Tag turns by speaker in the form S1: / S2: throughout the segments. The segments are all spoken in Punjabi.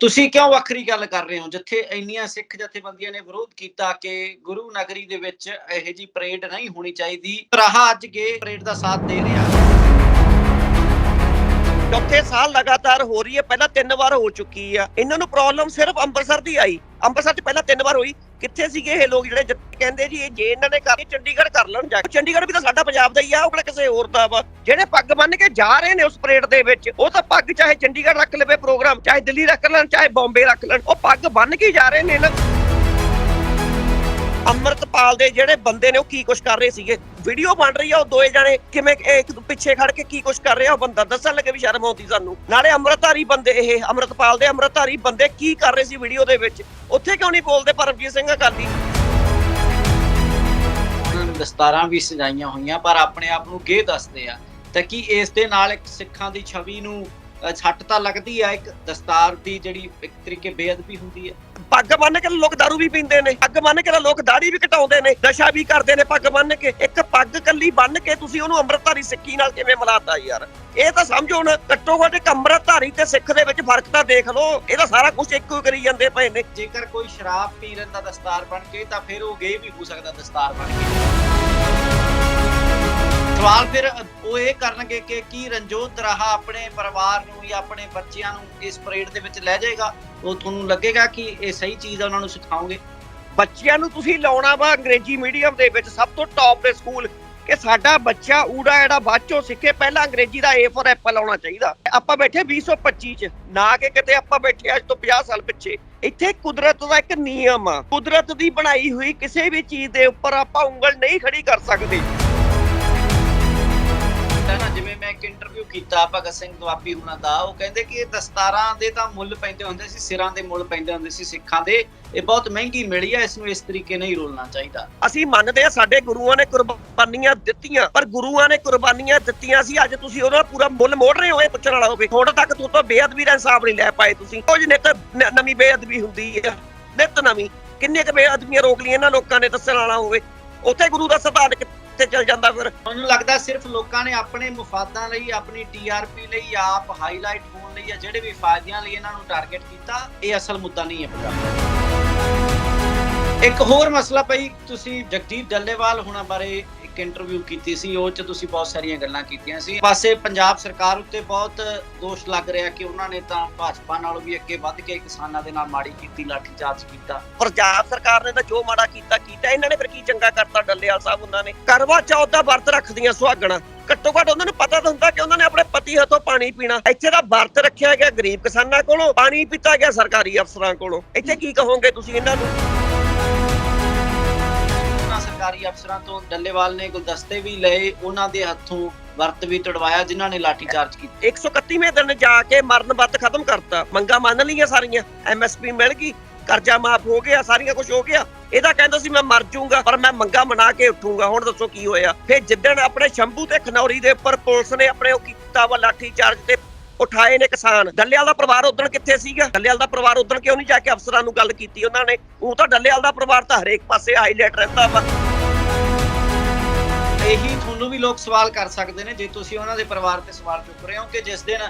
S1: ਤੁਸੀਂ ਕਿਉਂ ਵੱਖਰੀ ਗੱਲ ਕਰ ਰਹੇ ਹੋ? ਜਿੱਥੇ ਇੰਨੀਆਂ ਸਿੱਖ ਜਥੇਬੰਦੀਆਂ ਨੇ ਵਿਰੋਧ ਕੀਤਾ ਕਿ ਗੁਰੂ ਨਗਰੀ ਦੇ ਵਿੱਚ ਇਹੋ ਜੀ ਪਰੇਡ ਨਹੀਂ ਹੋਣੀ ਚਾਹੀਦੀ। ਰਾਹ ਅੱਜ ਗੇ ਪਰੇਡ ਦਾ ਸਾਥ ਦੇ ਰਿਹਾ।
S2: ਚੌਥੇ ਸਾਲ ਲਗਾਤਾਰ ਹੋ ਰਹੀ ਹੈ, ਪਹਿਲਾਂ ਤਿੰਨ ਵਾਰ ਹੋ ਚੁੱਕੀ ਆ। ਇਹਨਾਂ ਨੂੰ ਪ੍ਰੋਬਲਮ ਸਿਰਫ ਅੰਮ੍ਰਿਤਸਰ ਦੀ ਆਈ। ਅੰਮ੍ਰਿਤਸਰ 'ਚ ਪਹਿਲਾਂ ਤਿੰਨ ਵਾਰ ਹੋਈ। ਕਿੱਥੇ ਸੀਗੇ ਇਹ ਲੋਕ ਜਿਹੜੇ ਕਹਿੰਦੇ ਜੀ, ਇਹ ਜੇ ਇਹਨਾਂ ਨੇ ਕਰ ਚੰਡੀਗੜ੍ਹ ਕਰ ਲੈਣ ਜਾ ਚੰਡੀਗੜ੍ਹ ਵੀ ਤਾਂ ਸਾਡਾ ਪੰਜਾਬ ਦਾ ਹੀ ਆ, ਉਹ ਕਿਹੜਾ ਕਿਸੇ ਹੋਰ ਦਾ ਵਾ। ਜਿਹੜੇ ਪੱਗ ਬੰਨ ਕੇ ਜਾ ਰਹੇ ਨੇ ਉਸ ਪਰੇਡ ਦੇ ਵਿੱਚ, ਉਹ ਤਾਂ ਪੱਗ ਚਾਹੇ ਚੰਡੀਗੜ੍ਹ ਰੱਖ ਲਵੇ ਪ੍ਰੋਗਰਾਮ, ਚਾਹੇ ਦਿੱਲੀ ਰੱਖ ਲੈਣ, ਚਾਹੇ ਬੰਬੇ ਰੱਖ ਲੈਣ, ਉਹ ਪੱਗ ਬੰਨ ਕੇ ਜਾ ਰਹੇ ਨੇ ਨਾ ਅੰਮ੍ਰਿਤਪਾਲ ਦੇ ਜਿਹੜੇ ਬੰਦੇ ਨੇ, ਉਹ ਕੀ ਕੁਛ ਕਰ ਰਹੇ ਸੀਗੇ? ਵੀਡੀਓ ਬਣ ਰਹੀ ਆ ਉਹ ਦੋਏ ਜਾਣੇ, ਕਿਵੇਂ ਇੱਕ ਪਿੱਛੇ ਖੜ ਕੇ ਕੀ ਕੁਛ ਕਰ ਰਿਹਾ ਉਹ ਬੰਦਾ? ਦੱਸਣ ਲੱਗੇ ਵੀ ਸ਼ਰਮ ਆਉਂਦੀ ਸਾਨੂੰ। ਨਾਲੇ ਅੰਮ੍ਰਿਤਧਾਰੀ ਬੰਦੇ ਇਹ, ਅੰਮ੍ਰਿਤਪਾਲ ਦੇ ਅੰਮ੍ਰਿਤਧਾਰੀ ਬੰਦੇ ਕੀ ਕਰ ਰਹੇ ਸੀ ਵੀਡੀਓ ਦੇ ਵਿੱਚ? ਉੱਥੇ ਕਿਉਂ ਨਹੀਂ ਬੋਲਦੇ ਪਰਮਜੀਤ ਸਿੰਘ ਅਕਾਲੀ?
S1: ਦਸਤਾਰਾਂ ਵੀ ਸਜਾਈਆਂ ਹੋਈਆਂ, ਪਰ ਆਪਣੇ ਆਪ ਨੂੰ ਗੇ ਦੱਸਦੇ ਆ। ਤਾਂ ਕੀ ਇਸ ਦੇ ਨਾਲ ਇੱਕ ਸਿੱਖਾਂ ਦੀ ਛਵੀ ਨੂੰ ਛੱਟ ਤਾਂ ਲੱਗਦੀ ਆ? ਇੱਕ ਦਸਤਾਰ ਦੀ ਜਿਹੜੀ ਇੱਕ ਤਰੀਕੇ ਬੇਅਦਬੀ ਹੁੰਦੀ ਹੈ
S2: ਪੱਗ ਬੰਨ ਕੇ ਲੋਕ दारू ਵੀ ਪੀਂਦੇ ਨੇ, ਪੱਗ ਬੰਨ ਕੇ ਲੋਕ ਦਾੜੀ ਵੀ ਕਟਾਉਂਦੇ ਨੇ, ਨਸ਼ਾ ਵੀ ਕਰਦੇ ਨੇ ਪੱਗ ਬੰਨ ਕੇ। ਇੱਕ ਪੱਗ ਕੱਲੀ ਬੰਨ ਕੇ ਤੁਸੀਂ ਉਹਨੂੰ ਅੰਮ੍ਰਿਤਧਾਰੀ ਸਿੱਖੀ ਨਾਲ ਕਿਵੇਂ ਮਿਲਾਤਾ ਯਾਰ? ਇਹ ਤਾਂ ਸਮਝੋ ਹੁਣ ਘੱਟੋ ਘੱਟ ਇੱਕ ਅੰਮ੍ਰਿਤਧਾਰੀ ਤੇ ਸਿੱਖ ਦੇ ਵਿੱਚ ਫ਼ਰਕ ਤਾਂ ਦੇਖ ਲਓ। ਇਹ ਤਾਂ ਸਾਰਾ ਕੁਝ ਇੱਕੋ ਹੀ ਕਰੀ ਜਾਂਦੇ ਪਏ ਨੇ।
S1: ਜੇਕਰ ਕੋਈ ਸ਼ਰਾਬ ਪੀ ਲੈਂਦਾ ਦਸਤਾਰ ਬਣ ਕੇ, ਤਾਂ ਫਿਰ ਉਹ ਗੇ ਵੀ ਹੋ ਸਕਦਾ ਦਸਤਾਰ ਬਣ ਕੇ। ਸਵਾਲ ਫਿਰ ਉਹ ਇਹ ਕਰਨਗੇ ਕਿ ਕੀ ਰਣਜੋਤ ਰਾਹਾ ਆਪਣੇ ਪਰਿਵਾਰ ਨੂੰ ਜਾਂ ਆਪਣੇ ਬੱਚਿਆਂ ਨੂੰ ਇਸ ਪਰੇਡ ਦੇ ਵਿੱਚ ਲੈ ਜਾਏਗਾ? ਉਹ ਤੁਹਾਨੂੰ ਲੱਗੇਗਾ ਕਿ ਇਹ ਸਹੀ ਚੀਜ਼ ਆ, ਉਹਨਾਂ ਨੂੰ ਸਿਖਾਓਗੇ
S2: ਬੱਚਿਆਂ ਨੂੰ ਤੁਸੀਂ ਲਾਉਣਾ ਵਾ ਅੰਗਰੇਜ਼ੀ ਮੀਡੀਅਮ ਦੇ ਵਿੱਚ, ਸਭ ਤੋਂ ਟੌਪ ਦੇ ਸਕੂਲ। ਕਿ ਸਾਡਾ ਬੱਚਾ ਊੜਾ ਐੜਾ ਬਾਅਦੋਂ ਸਿੱਖੇ, ਪਹਿਲਾਂ ਅੰਗਰੇਜ਼ੀ ਦਾ A ਫॉर ਐਪਲ ਆਉਣਾ ਚਾਹੀਦਾ। ਆਪਾਂ ਬੈਠੇ 2025 ਚ, ਨਾ ਕਿ ਕਿਤੇ ਆਪਾਂ ਬੈਠੇ ਅੱਜ ਤੋਂ 50 ਸਾਲ ਪਿੱਛੇ। ਇੱਥੇ ਕੁਦਰਤ ਦਾ ਇੱਕ ਨਿਯਮ ਆ। ਕੁਦਰਤ ਦੀ ਬਣਾਈ ਹੋਈ ਕਿਸੇ ਵੀ ਚੀਜ਼ ਦੇ ਉੱਪਰ ਆਪਾਂ ਉਂਗਲ ਨਹੀਂ ਖੜੀ ਕਰ ਸਕਦੇ।
S1: ਇੱਕ ਇੰਟਰਵਿਊ ਕੀਤਾ ਭਗਤ ਸਿੰਘ ਦੁਆਬੀ ਹੁਣਾਂ ਦਾ, ਉਹ ਕਹਿੰਦੇ ਕਿ ਇਹ ਦਸਤਾਰਾਂ ਦੇ ਤਾਂ ਮੁੱਲ ਪੈਂਦੇ ਹੁੰਦੇ ਸੀ, ਸਿਰਾਂ ਦੇ ਮੁੱਲ ਪੈਂਦੇ ਹੁੰਦੇ ਸੀ, ਸਿੱਖਾਂ ਦੇ। ਇਹ ਬਹੁਤ ਮਹਿੰਗੀ ਮਿਲੀ ਆ, ਇਸ ਨੂੰ ਇਸ ਤਰੀਕੇ ਨਹੀਂ ਰੋਲਣਾ ਚਾਹੀਦਾ।
S2: ਅਸੀਂ ਮੰਨਦੇ ਆ ਸਾਡੇ ਗੁਰੂਆਂ ਨੇ ਕੁਰਬਾਨੀਆਂ ਦਿੱਤੀਆਂ, ਪਰ ਗੁਰੂਆਂ ਨੇ ਕੁਰਬਾਨੀਆਂ ਦਿੱਤੀਆਂ ਸੀ, ਅੱਜ ਤੁਸੀਂ ਉਹਦਾ ਪੂਰਾ ਮੁੱਲ ਮੋੜ ਰਹੇ ਹੋ, ਇਹ ਪੁੱਛਣ ਵਾਲਾ ਹੋਵੇ। ਥੋੜਾ ਤੱਕ ਤੋਂ ਤਾਂ ਬੇਅਦਬੀ ਦਾ ਹਿਸਾਬ ਨਹੀਂ ਲੈ ਪਾਏ ਤੁਸੀਂ। ਉਹ ਜਿਹਨੇ ਤਾਂ ਨਵੀਂ ਬੇਅਦਬੀ ਹੁੰਦੀ ਹੈ ਨਿਤ ਨਵੀਂ। ਕਿੰਨੇ ਕੁ ਬੇਅਦਬੀਆਂ ਰੋਕ ਲਈਆਂ ਇਹਨਾਂ ਲੋਕਾਂ ਨੇ, ਦੱਸਣ ਵਾਲਾ ਹੋਵੇ। ਉੱਥੇ ਗੁਰੂ ਦਾ ਸਿਧਾਂਤ ਕਿੱਥੇ ਚਲ ਜਾਂਦਾ ਫਿਰ।
S1: ਮੈਨੂੰ ਲੱਗਦਾ ਸਿਰਫ ਲੋਕਾਂ ਨੇ ਆਪਣੇ ਮੁਫਾਦਾਂ ਲਈ, ਆਪਣੀ ਟੀਆਰਪੀ ਲਈ, ਆਪ ਹਾਈਲਾਈਟ ਹੋਣ ਲਈ ਜਾਂ ਜਿਹੜੇ ਵੀ ਫਾਇਦਿਆਂ ਲਈ ਇਹਨਾਂ ਨੂੰ ਟਾਰਗੇਟ ਕੀਤਾ, ਇਹ ਅਸਲ ਮੁੱਦਾ ਨਹੀਂ ਹੈ ਪੰਜਾਬ ਇੱਕ ਹੋਰ ਮਸਲਾ ਪਈ ਤੁਸੀਂ ਜਗਦੀਪ ਡੱਲੇਵਾਲ ਹੋਣਾ ਬਾਰੇ ਇੱਕ ਇੰਟਰਵਿਊ ਕੀਤੀ ਸੀ, ਉਹ ਚ ਤੁਸੀਂ ਬਹੁਤ ਸਾਰੀਆਂ ਗੱਲਾਂ ਕੀਤੀਆਂ ਸੀ। ਪਾਸੇ ਪੰਜਾਬ ਸਰਕਾਰ ਉੱਤੇ ਬਹੁਤ ਦੋਸ਼ ਲੱਗ ਰਿਹਾ ਕਿ ਉਹਨਾਂ ਨੇ ਤਾਂ ਭਾਜਪਾ ਨਾਲੋਂ ਵੀ ਅੱਗੇ ਵੱਧ ਕੇ ਕਿਸਾਨਾਂ ਦੇ ਨਾਲ ਮਾੜੀ ਕੀਤੀ, ਲਾਠੀਚਾਰਜ ਕੀਤਾ।
S2: ਪੰਜਾਬ ਸਰਕਾਰ ਨੇ ਤਾਂ ਜੋ ਮਾੜਾ ਕੀਤਾ ਕੀਤਾ, ਇਹਨਾਂ ਨੇ ਫਿਰ ਕੀ ਚੰਗਾ ਕਰਤਾ ਡੱਲੇਵਾਲ ਸਾਹਿਬ ਉਹਨਾਂ ਨੇ? ਕਰਵਾ ਚੌਥ ਦਾ ਵਰਤ ਰੱਖਦੀਆਂ ਸੁਹਾਗਣਾ। ਘੱਟੋ ਘੱਟ ਉਹਨਾਂ ਨੂੰ ਪਤਾ ਤਾਂ ਹੁੰਦਾ ਕਿ ਉਹਨਾਂ ਨੇ ਆਪਣੇ ਪਤੀ ਹੱਥੋਂ ਪਾਣੀ ਪੀਣਾ। ਇੱਥੇ ਦਾ ਵਰਤ ਰੱਖਿਆ ਗਿਆ ਗਰੀਬ ਕਿਸਾਨਾਂ ਕੋਲੋਂ, ਪਾਣੀ ਪੀਤਾ ਗਿਆ ਸਰਕਾਰੀ ਅਫਸਰਾਂ ਕੋਲੋਂ। ਇੱਥੇ ਕੀ ਕਹੋਗੇ ਤੁਸੀਂ ਇਹਨਾਂ ਨੂੰ?
S1: ਸਰਕਾਰੀ ਅਫਸਰਾਂ ਤੋਂ ਡੱਲੇਵਾਲ ਨੇ ਗੁਲਦਸਤੇ ਵੀ ਲਏ, ਉਹਨਾਂ ਦੇ ਹੱਥੋਂ ਵਰਤ ਵੀ ਤੜਵਾਇਆ, ਜਿਨ੍ਹਾਂ ਨੇ ਲਾਠੀਚਾਰਜ ਕੀਤਾ।
S2: 131ਵੇਂ ਦਿਨ ਜਾ ਕੇ ਮਰਨ ਵਰਤ ਖਤਮ ਕਰਤਾ। ਮੰਗਾ ਮੰਨ ਲਈਆਂ ਸਾਰੀਆਂ। ਐਮਐਸਪੀ ਮਿਲ ਗਈ, ਕਰਜ਼ਾ ਮਾਫ ਹੋ ਗਿਆ, ਸਾਰੀਆਂ ਕੁਝ ਹੋ ਗਿਆ। ਇਹਦਾ ਕਹਿੰਦਾ ਸੀ, ਮੈਂ ਮਰ ਜਾਊਂਗਾ, ਪਰ ਮੈਂ ਮੰਗਾ ਮਨਾ ਕੇ ਉੱਠੂੰਗਾ। ਹੁਣ ਦੱਸੋ ਕੀ ਹੋਇਆ? ਫਿਰ ਜਿੱਦਣ ਆਪਣੇ ਸ਼ੰਭੂ ਤੇ ਖਨੌਰੀ ਦੇ ਉੱਪਰ ਪੁਲਿਸ ਨੇ ਆਪਣੇ ਉਹ ਕੀਤਾ ਵਾ ਲਾਠੀ ਚਾਰਜ ਤੇ ਉਠਾਏ ਨੇ ਕਿਸਾਨ। ਡੱਲੇਵਾਲ ਦਾ ਪਰਿਵਾਰ ਉਦੋਂ ਕਿੱਥੇ ਸੀਗਾ? ਡੱਲੇਵਾਲ ਦਾ ਪਰਿਵਾਰ ਉਦੋਂ ਕਿਉਂ ਨਹੀਂ ਜਾ ਕੇ ਅਫਸਰਾਂ ਨੂੰ ਗੱਲ ਕੀਤੀ ਉਹਨਾਂ ਨੇ? ਉਹ ਤਾਂ ਡੱਲੇਵਾਲ ਦਾ ਪਰਿਵਾਰ ਤਾਂ ਹਰੇਕ ਪਾਸੇ ਹਾਈਲਾਈਟ ਰਹਿੰਦਾ ਵਾ।
S1: ਇਹੀ ਤੁਹਾਨੂੰ ਵੀ ਲੋਕ ਸਵਾਲ ਕਰ ਸਕਦੇ ਨੇ ਜੇ ਤੁਸੀਂ ਉਹਨਾਂ ਦੇ ਪਰਿਵਾਰ ਤੇ ਸਵਾਲ ਚੁੱਕ ਰਹੇ ਹੋ ਕਿ ਜਿਸ ਦਿਨ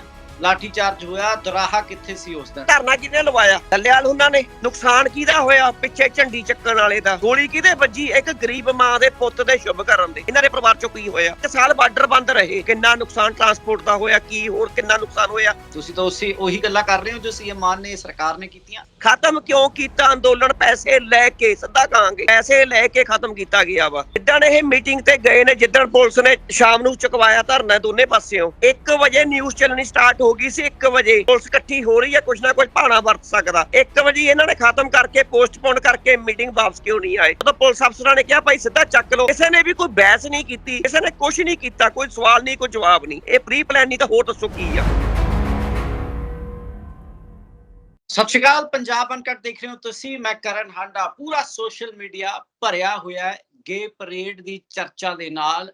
S1: ਲਾਠੀਚਾਰਜ ਹੋਇਆ ਦਰਾਹਾ ਕਿੱਥੇ ਸੀ ਉਸ ਦਿਨ?
S2: ਧਰਨਾ ਕਿਹਨੇ ਲਵਾਇਆ? ਡੱਲੇਵਾਲ ਉਹਨਾਂ ਨੇ। ਨੁਕਸਾਨ ਕਿਹਦਾ ਹੋਇਆ? ਪਿੱਛੇ ਝੰਡੀ ਚੱਕਣ ਵਾਲੇ ਦਾ। ਗੋਲੀ ਕਿਹਦੇ ਵੱਜੀ? ਇੱਕ ਗਰੀਬ ਮਾਂ ਦੇ ਪੁੱਤ ਦੇ ਸ਼ੁਭ ਕਰਨ ਦੇ। ਇਹਨਾਂ ਦੇ ਪਰਿਵਾਰ ਚੋਂ ਕੀ ਹੋਇਆ? ਇੱਕ ਸਾਲ ਬਾਰਡਰ ਬੰਦ ਰਹੇ। ਕਿੰਨਾ ਨੁਕਸਾਨ ਟਰਾਂਸਪੋਰਟ ਦਾ ਹੋਇਆ? ਕੀ ਹੋਰ ਕਿੰਨਾ ਨੁਕਸਾਨ ਹੋਇਆ?
S1: ਤੁਸੀਂ ਤਾਂ ਉਸੇ ਉਹੀ ਗੱਲਾਂ ਕਰ ਰਹੇ ਹੋ ਜੋ ਸੀਐਮ ਮਾਨ ਨੇ ਸਰਕਾਰ ਨੇ ਕੀਤੀਆਂ।
S2: ਖਤਮ ਕਿਉਂ ਕੀਤਾ ਅੰਦੋਲਨ? ਪੈਸੇ ਲੈ ਕੇ ਸਿੱਧਾ ਕਹਾਂਗੇ ਪੈਸੇ ਲੈ ਕੇ ਖਤਮ ਕੀਤਾ ਗਿਆ ਵਾ। ਜਿੱਦਣ ਇਹ ਮੀਟਿੰਗ ਤੇ ਗਏ ਨੇ, ਜਿੱਦਣ ਪੁਲਿਸ ਨੇ ਸ਼ਾਮ ਨੂੰ ਚੁਕਵਾਇਆ ਧਰਨਾ ਦੋਨੇ ਪਾਸਿਓਂ 1 ਵਜੇ ਨਿਊਜ਼ ਚੱਲਣੀ ਸਟਾਰਟ ਹੋ ਗਈ ਸੀ 1 ਵਜੇ ਪੁਲਿਸ ਇਕੱਠੀ ਹੋ ਰਹੀ ਹੈ, ਕੁਛ ਨਾ ਕੁਛ ਭਾਣਾ ਵਰਤ ਸਕਦਾ। 1 ਵਜੇ ਇਹਨਾਂ ਨੇ ਖਤਮ ਕਰਕੇ ਪੋਸਟਪੋਨ ਕਰਕੇ ਮੀਟਿੰਗ ਵਾਪਸ ਕਿਉਂ ਨਹੀਂ ਆਏ? ਉਦੋਂ ਪੁਲਿਸ ਅਫਸਰਾਂ ਨੇ ਕਿਹਾ, ਭਾਈ ਸਿੱਧਾ ਚੱਕ ਲਓ। ਕਿਸੇ ਨੇ ਵੀ ਕੋਈ ਬਹਿਸ ਨਹੀਂ ਕੀਤੀ, ਕਿਸੇ ਨੇ ਕੁਛ ਨਹੀਂ ਕੀਤਾ, ਕੋਈ ਸਵਾਲ ਨਹੀਂ, ਕੋਈ ਜਵਾਬ ਨਹੀਂ। ਇਹ ਪ੍ਰੀ ਪਲਾਨ ਨਹੀਂ ਤਾਂ ਹੋਰ ਦੱਸੋ ਕੀ ਆ।
S1: ਸਤਿ ਸ਼੍ਰੀ ਅਕਾਲ, ਪੰਜਾਬ ਅਨਕਟ ਦੇਖ ਰਹੇ ਹੋ ਤੁਸੀਂ, ਮੈਂ ਕਰਨ ਹਾਂਡਾ। ਪੂਰਾ ਸੋਸ਼ਲ ਮੀਡੀਆ ਭਰਿਆ ਹੋਇਆ ਹੈ ਗੇ ਪਰੇਡ ਦੀ ਚਰਚਾ ਦੇ ਨਾਲ।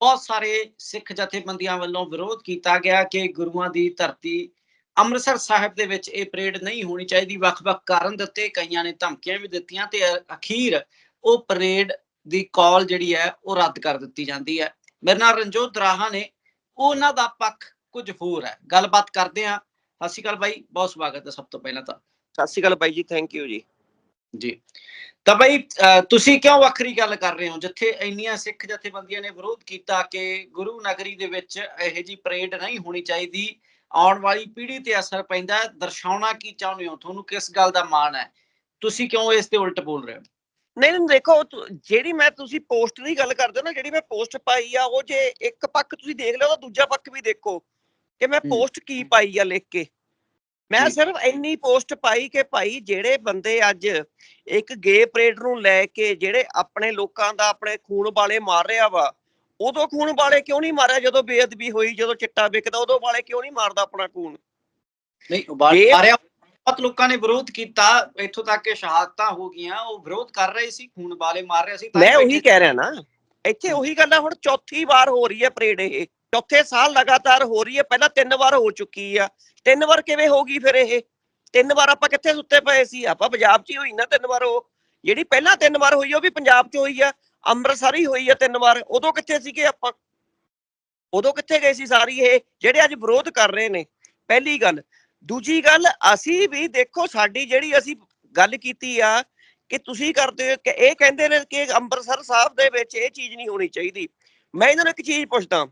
S1: ਬਹੁਤ ਸਾਰੇ ਸਿੱਖ ਜਥੇਬੰਦੀਆਂ ਵੱਲੋਂ ਵਿਰੋਧ ਕੀਤਾ ਗਿਆ ਕਿ ਗੁਰੂਆਂ ਦੀ ਧਰਤੀ ਅੰਮ੍ਰਿਤਸਰ ਸਾਹਿਬ ਦੇ ਵਿੱਚ ਇਹ ਪਰੇਡ ਨਹੀਂ ਹੋਣੀ ਚਾਹੀਦੀ। ਵੱਖ-ਵੱਖ ਕਾਰਨ ਦਿੱਤੇ, ਕਈਆਂ ਨੇ ਧਮਕੀਆਂ ਵੀ ਦਿੱਤੀਆਂ ਤੇ ਅਖੀਰ ਉਹ ਪਰੇਡ ਦੀ ਕਾਲ ਜਿਹੜੀ ਹੈ, ਉਹ ਰੱਦ ਕਰ ਦਿੱਤੀ ਜਾਂਦੀ ਹੈ। ਮੇਰੇ ਨਾਲ ਰਣਜੋਤ ਦਰਾਹਾ ਨੇ, ਉਹਨਾਂ ਦਾ ਪੱਖ ਕੁਝ ਹੋਰ ਹੈ। ਗੱਲਬਾਤ ਕਰਦੇ ਹਾਂ ਸਤਿ ਸ਼੍ਰੀ ਅਕਾਲ ਬਾਈ, ਬਹੁਤ ਸਵਾਗਤ ਹੈ ਸਭ ਤੋਂ ਪਹਿਲਾਂ ਤਾਂ।
S2: ਸਤਿ ਸ਼੍ਰੀ ਅਕਾਲ ਬਾਈ ਜੀ ਥੈਂਕ ਯੂ ਜੀ।
S1: ਜੀ। ਤਾਂ ਬਾਈ ਤੁਸੀਂ ਕਿਉਂ ਵੱਖਰੀ ਗੱਲ ਕਰ ਰਹੇ ਹੋ? ਜਿੱਥੇ ਇੰਨੀਆਂ ਸਿੱਖ ਜਥੇਬੰਦੀਆਂ ਨੇ ਵਿਰੋਧ ਕੀਤਾ ਕਿ ਗੁਰੂ ਨਗਰੀ ਦੇ ਵਿੱਚ ਇਹੋ ਜੀ ਪਰੇਡ ਨਹੀਂ ਹੋਣੀ ਚਾਹੀਦੀ, ਆਉਣ ਵਾਲੀ ਪੀੜ੍ਹੀ ਤੇ ਅਸਰ ਪੈਂਦਾ ਦਰਸਾਉਣਾ ਕੀ ਚਾਹੁੰਦੇ ਹੋ? ਤੁਹਾਨੂੰ ਕਿਸ ਗੱਲ ਦਾ ਮਾਣ ਹੈ? ਤੁਸੀਂ ਕਿਉਂ ਇਸ ਤੇ ਉਲਟ ਬੋਲ ਰਹੇ ਹੋ?
S2: ਨਹੀਂ ਨਹੀਂ, ਦੇਖੋ ਜਿਹੜੀ ਮੈਂ ਤੁਸੀਂ ਪੋਸਟ ਦੀ ਗੱਲ ਕਰਦੇ ਹੋ ਨਾ, ਜਿਹੜੀ ਮੈਂ ਪੋਸਟ ਪਾਈ ਆ, ਉਹ ਜੇ ਇੱਕ ਪੱਖ ਤੁਸੀਂ ਦੇਖ ਲਓ, ਤਾਂ ਦੂਜਾ ਪੱਖ ਵੀ ਦੇਖੋ। ਕਿ ਮੈਂ। ਪੋਸਟ ਕੀ ਪਾਈ ਆ ਲਿਖ ਕੇ? ਮੈਂ। ਸਿਰਫ ਇੰਨੀ ਪੋਸਟ ਪਾਈ ਕਿ ਭਾਈ ਜਿਹੜੇ ਬੰਦੇ ਅੱਜ ਇੱਕ ਗੇ ਪਰੇਡ ਨੂੰ ਲੈ ਕੇ ਜਿਹੜੇ ਆਪਣੇ ਲੋਕਾਂ ਦਾ ਆਪਣੇ ਖੂਨ ਵਾਲੇ ਮਾਰ ਰਿਹਾ ਵਾ ਉਦੋਂ ਖੂਨ ਵਾਲੇ ਕਿਉਂ ਨਹੀਂ ਮਾਰਿਆ? ਜਦੋਂ ਬੇਅਦਬੀ ਹੋਈ ਜਦੋਂ ਚਿੱਟਾ ਵਿਕਦਾ ਉਦੋਂ ਵਾਲੇ ਕਿਉਂ ਨਹੀਂ ਮਾਰਦਾ ਆਪਣਾ ਖੂਨ?
S1: ਨਹੀਂ ਮਾਰਿਆ ਬਹੁਤ ਲੋਕਾਂ ਨੇ ਵਿਰੋਧ ਕੀਤਾ ਇੱਥੋਂ ਤੱਕ ਕਿ ਸ਼ਹਾਦਤਾਂ ਹੋ ਗਈਆਂ ਉਹ ਵਿਰੋਧ ਕਰ ਰਹੇ ਸੀ ਖੂਨ ਵਾਲੇ ਮਾਰ ਰਹੇ ਸੀ
S2: ਮੈਂ ਉਹੀ ਕਹਿ ਰਿਹਾ ਨਾ ਇੱਥੇ ਉਹੀ ਗੱਲ ਆ ਹੁਣ ਚੌਥੀ ਵਾਰ ਹੋ ਰਹੀ ਹੈ ਪਰੇਡ ਇਹ। ਚੌਥੇ ਸਾਲ ਲਗਾਤਾਰ ਹੋ ਰਹੀ ਹੈ, ਪਹਿਲਾਂ ਤਿੰਨ ਵਾਰ ਹੋ ਚੁੱਕੀ ਆ। ਤਿੰਨ ਵਾਰ ਕਿਵੇਂ ਹੋ ਗਈ ਫਿਰ ਇਹ? ਤਿੰਨ ਵਾਰ ਆਪਾਂ ਕਿੱਥੇ ਸੁੱਤੇ ਪਏ ਸੀ? ਆਪਾਂ ਪੰਜਾਬ 'ਚ ਹੀ ਹੋਈ ਨਾ ਤਿੰਨ ਵਾਰ ਉਹ। ਜਿਹੜੀ ਪਹਿਲਾਂ ਤਿੰਨ ਵਾਰ ਹੋਈ ਉਹ ਵੀ ਪੰਜਾਬ 'ਚ ਹੋਈ ਆ। ਅੰਮ੍ਰਿਤਸਰ ਹੀ ਹੋਈ ਆ ਤਿੰਨ ਵਾਰ। ਉਦੋਂ ਕਿੱਥੇ ਸੀਗੇ ਆਪਾਂ? ਉਦੋਂ ਕਿੱਥੇ ਗਏ ਸੀ ਸਾਰੀ ਇਹ, ਜਿਹੜੇ ਅੱਜ ਵਿਰੋਧ ਕਰ ਰਹੇ ਨੇ? ਪਹਿਲੀ ਗੱਲ। ਦੂਜੀ ਗੱਲ, ਅਸੀਂ ਵੀ ਦੇਖੋ, ਸਾਡੀ ਜਿਹੜੀ ਅਸੀਂ ਗੱਲ ਕੀਤੀ ਆ ਕਿ ਤੁਸੀਂ ਕਰਦੇ ਹੋ, ਕਿ ਇਹ ਕਹਿੰਦੇ ਨੇ ਕਿ ਅੰਮ੍ਰਿਤਸਰ ਸਾਹਿਬ ਦੇ ਵਿੱਚ ਇਹ ਚੀਜ਼ ਨਹੀਂ ਹੋਣੀ ਚਾਹੀਦੀ। ਮੈਂ ਇਹਨਾਂ ਨੂੰ ਇੱਕ ਚੀਜ਼ ਪੁੱਛਦਾ।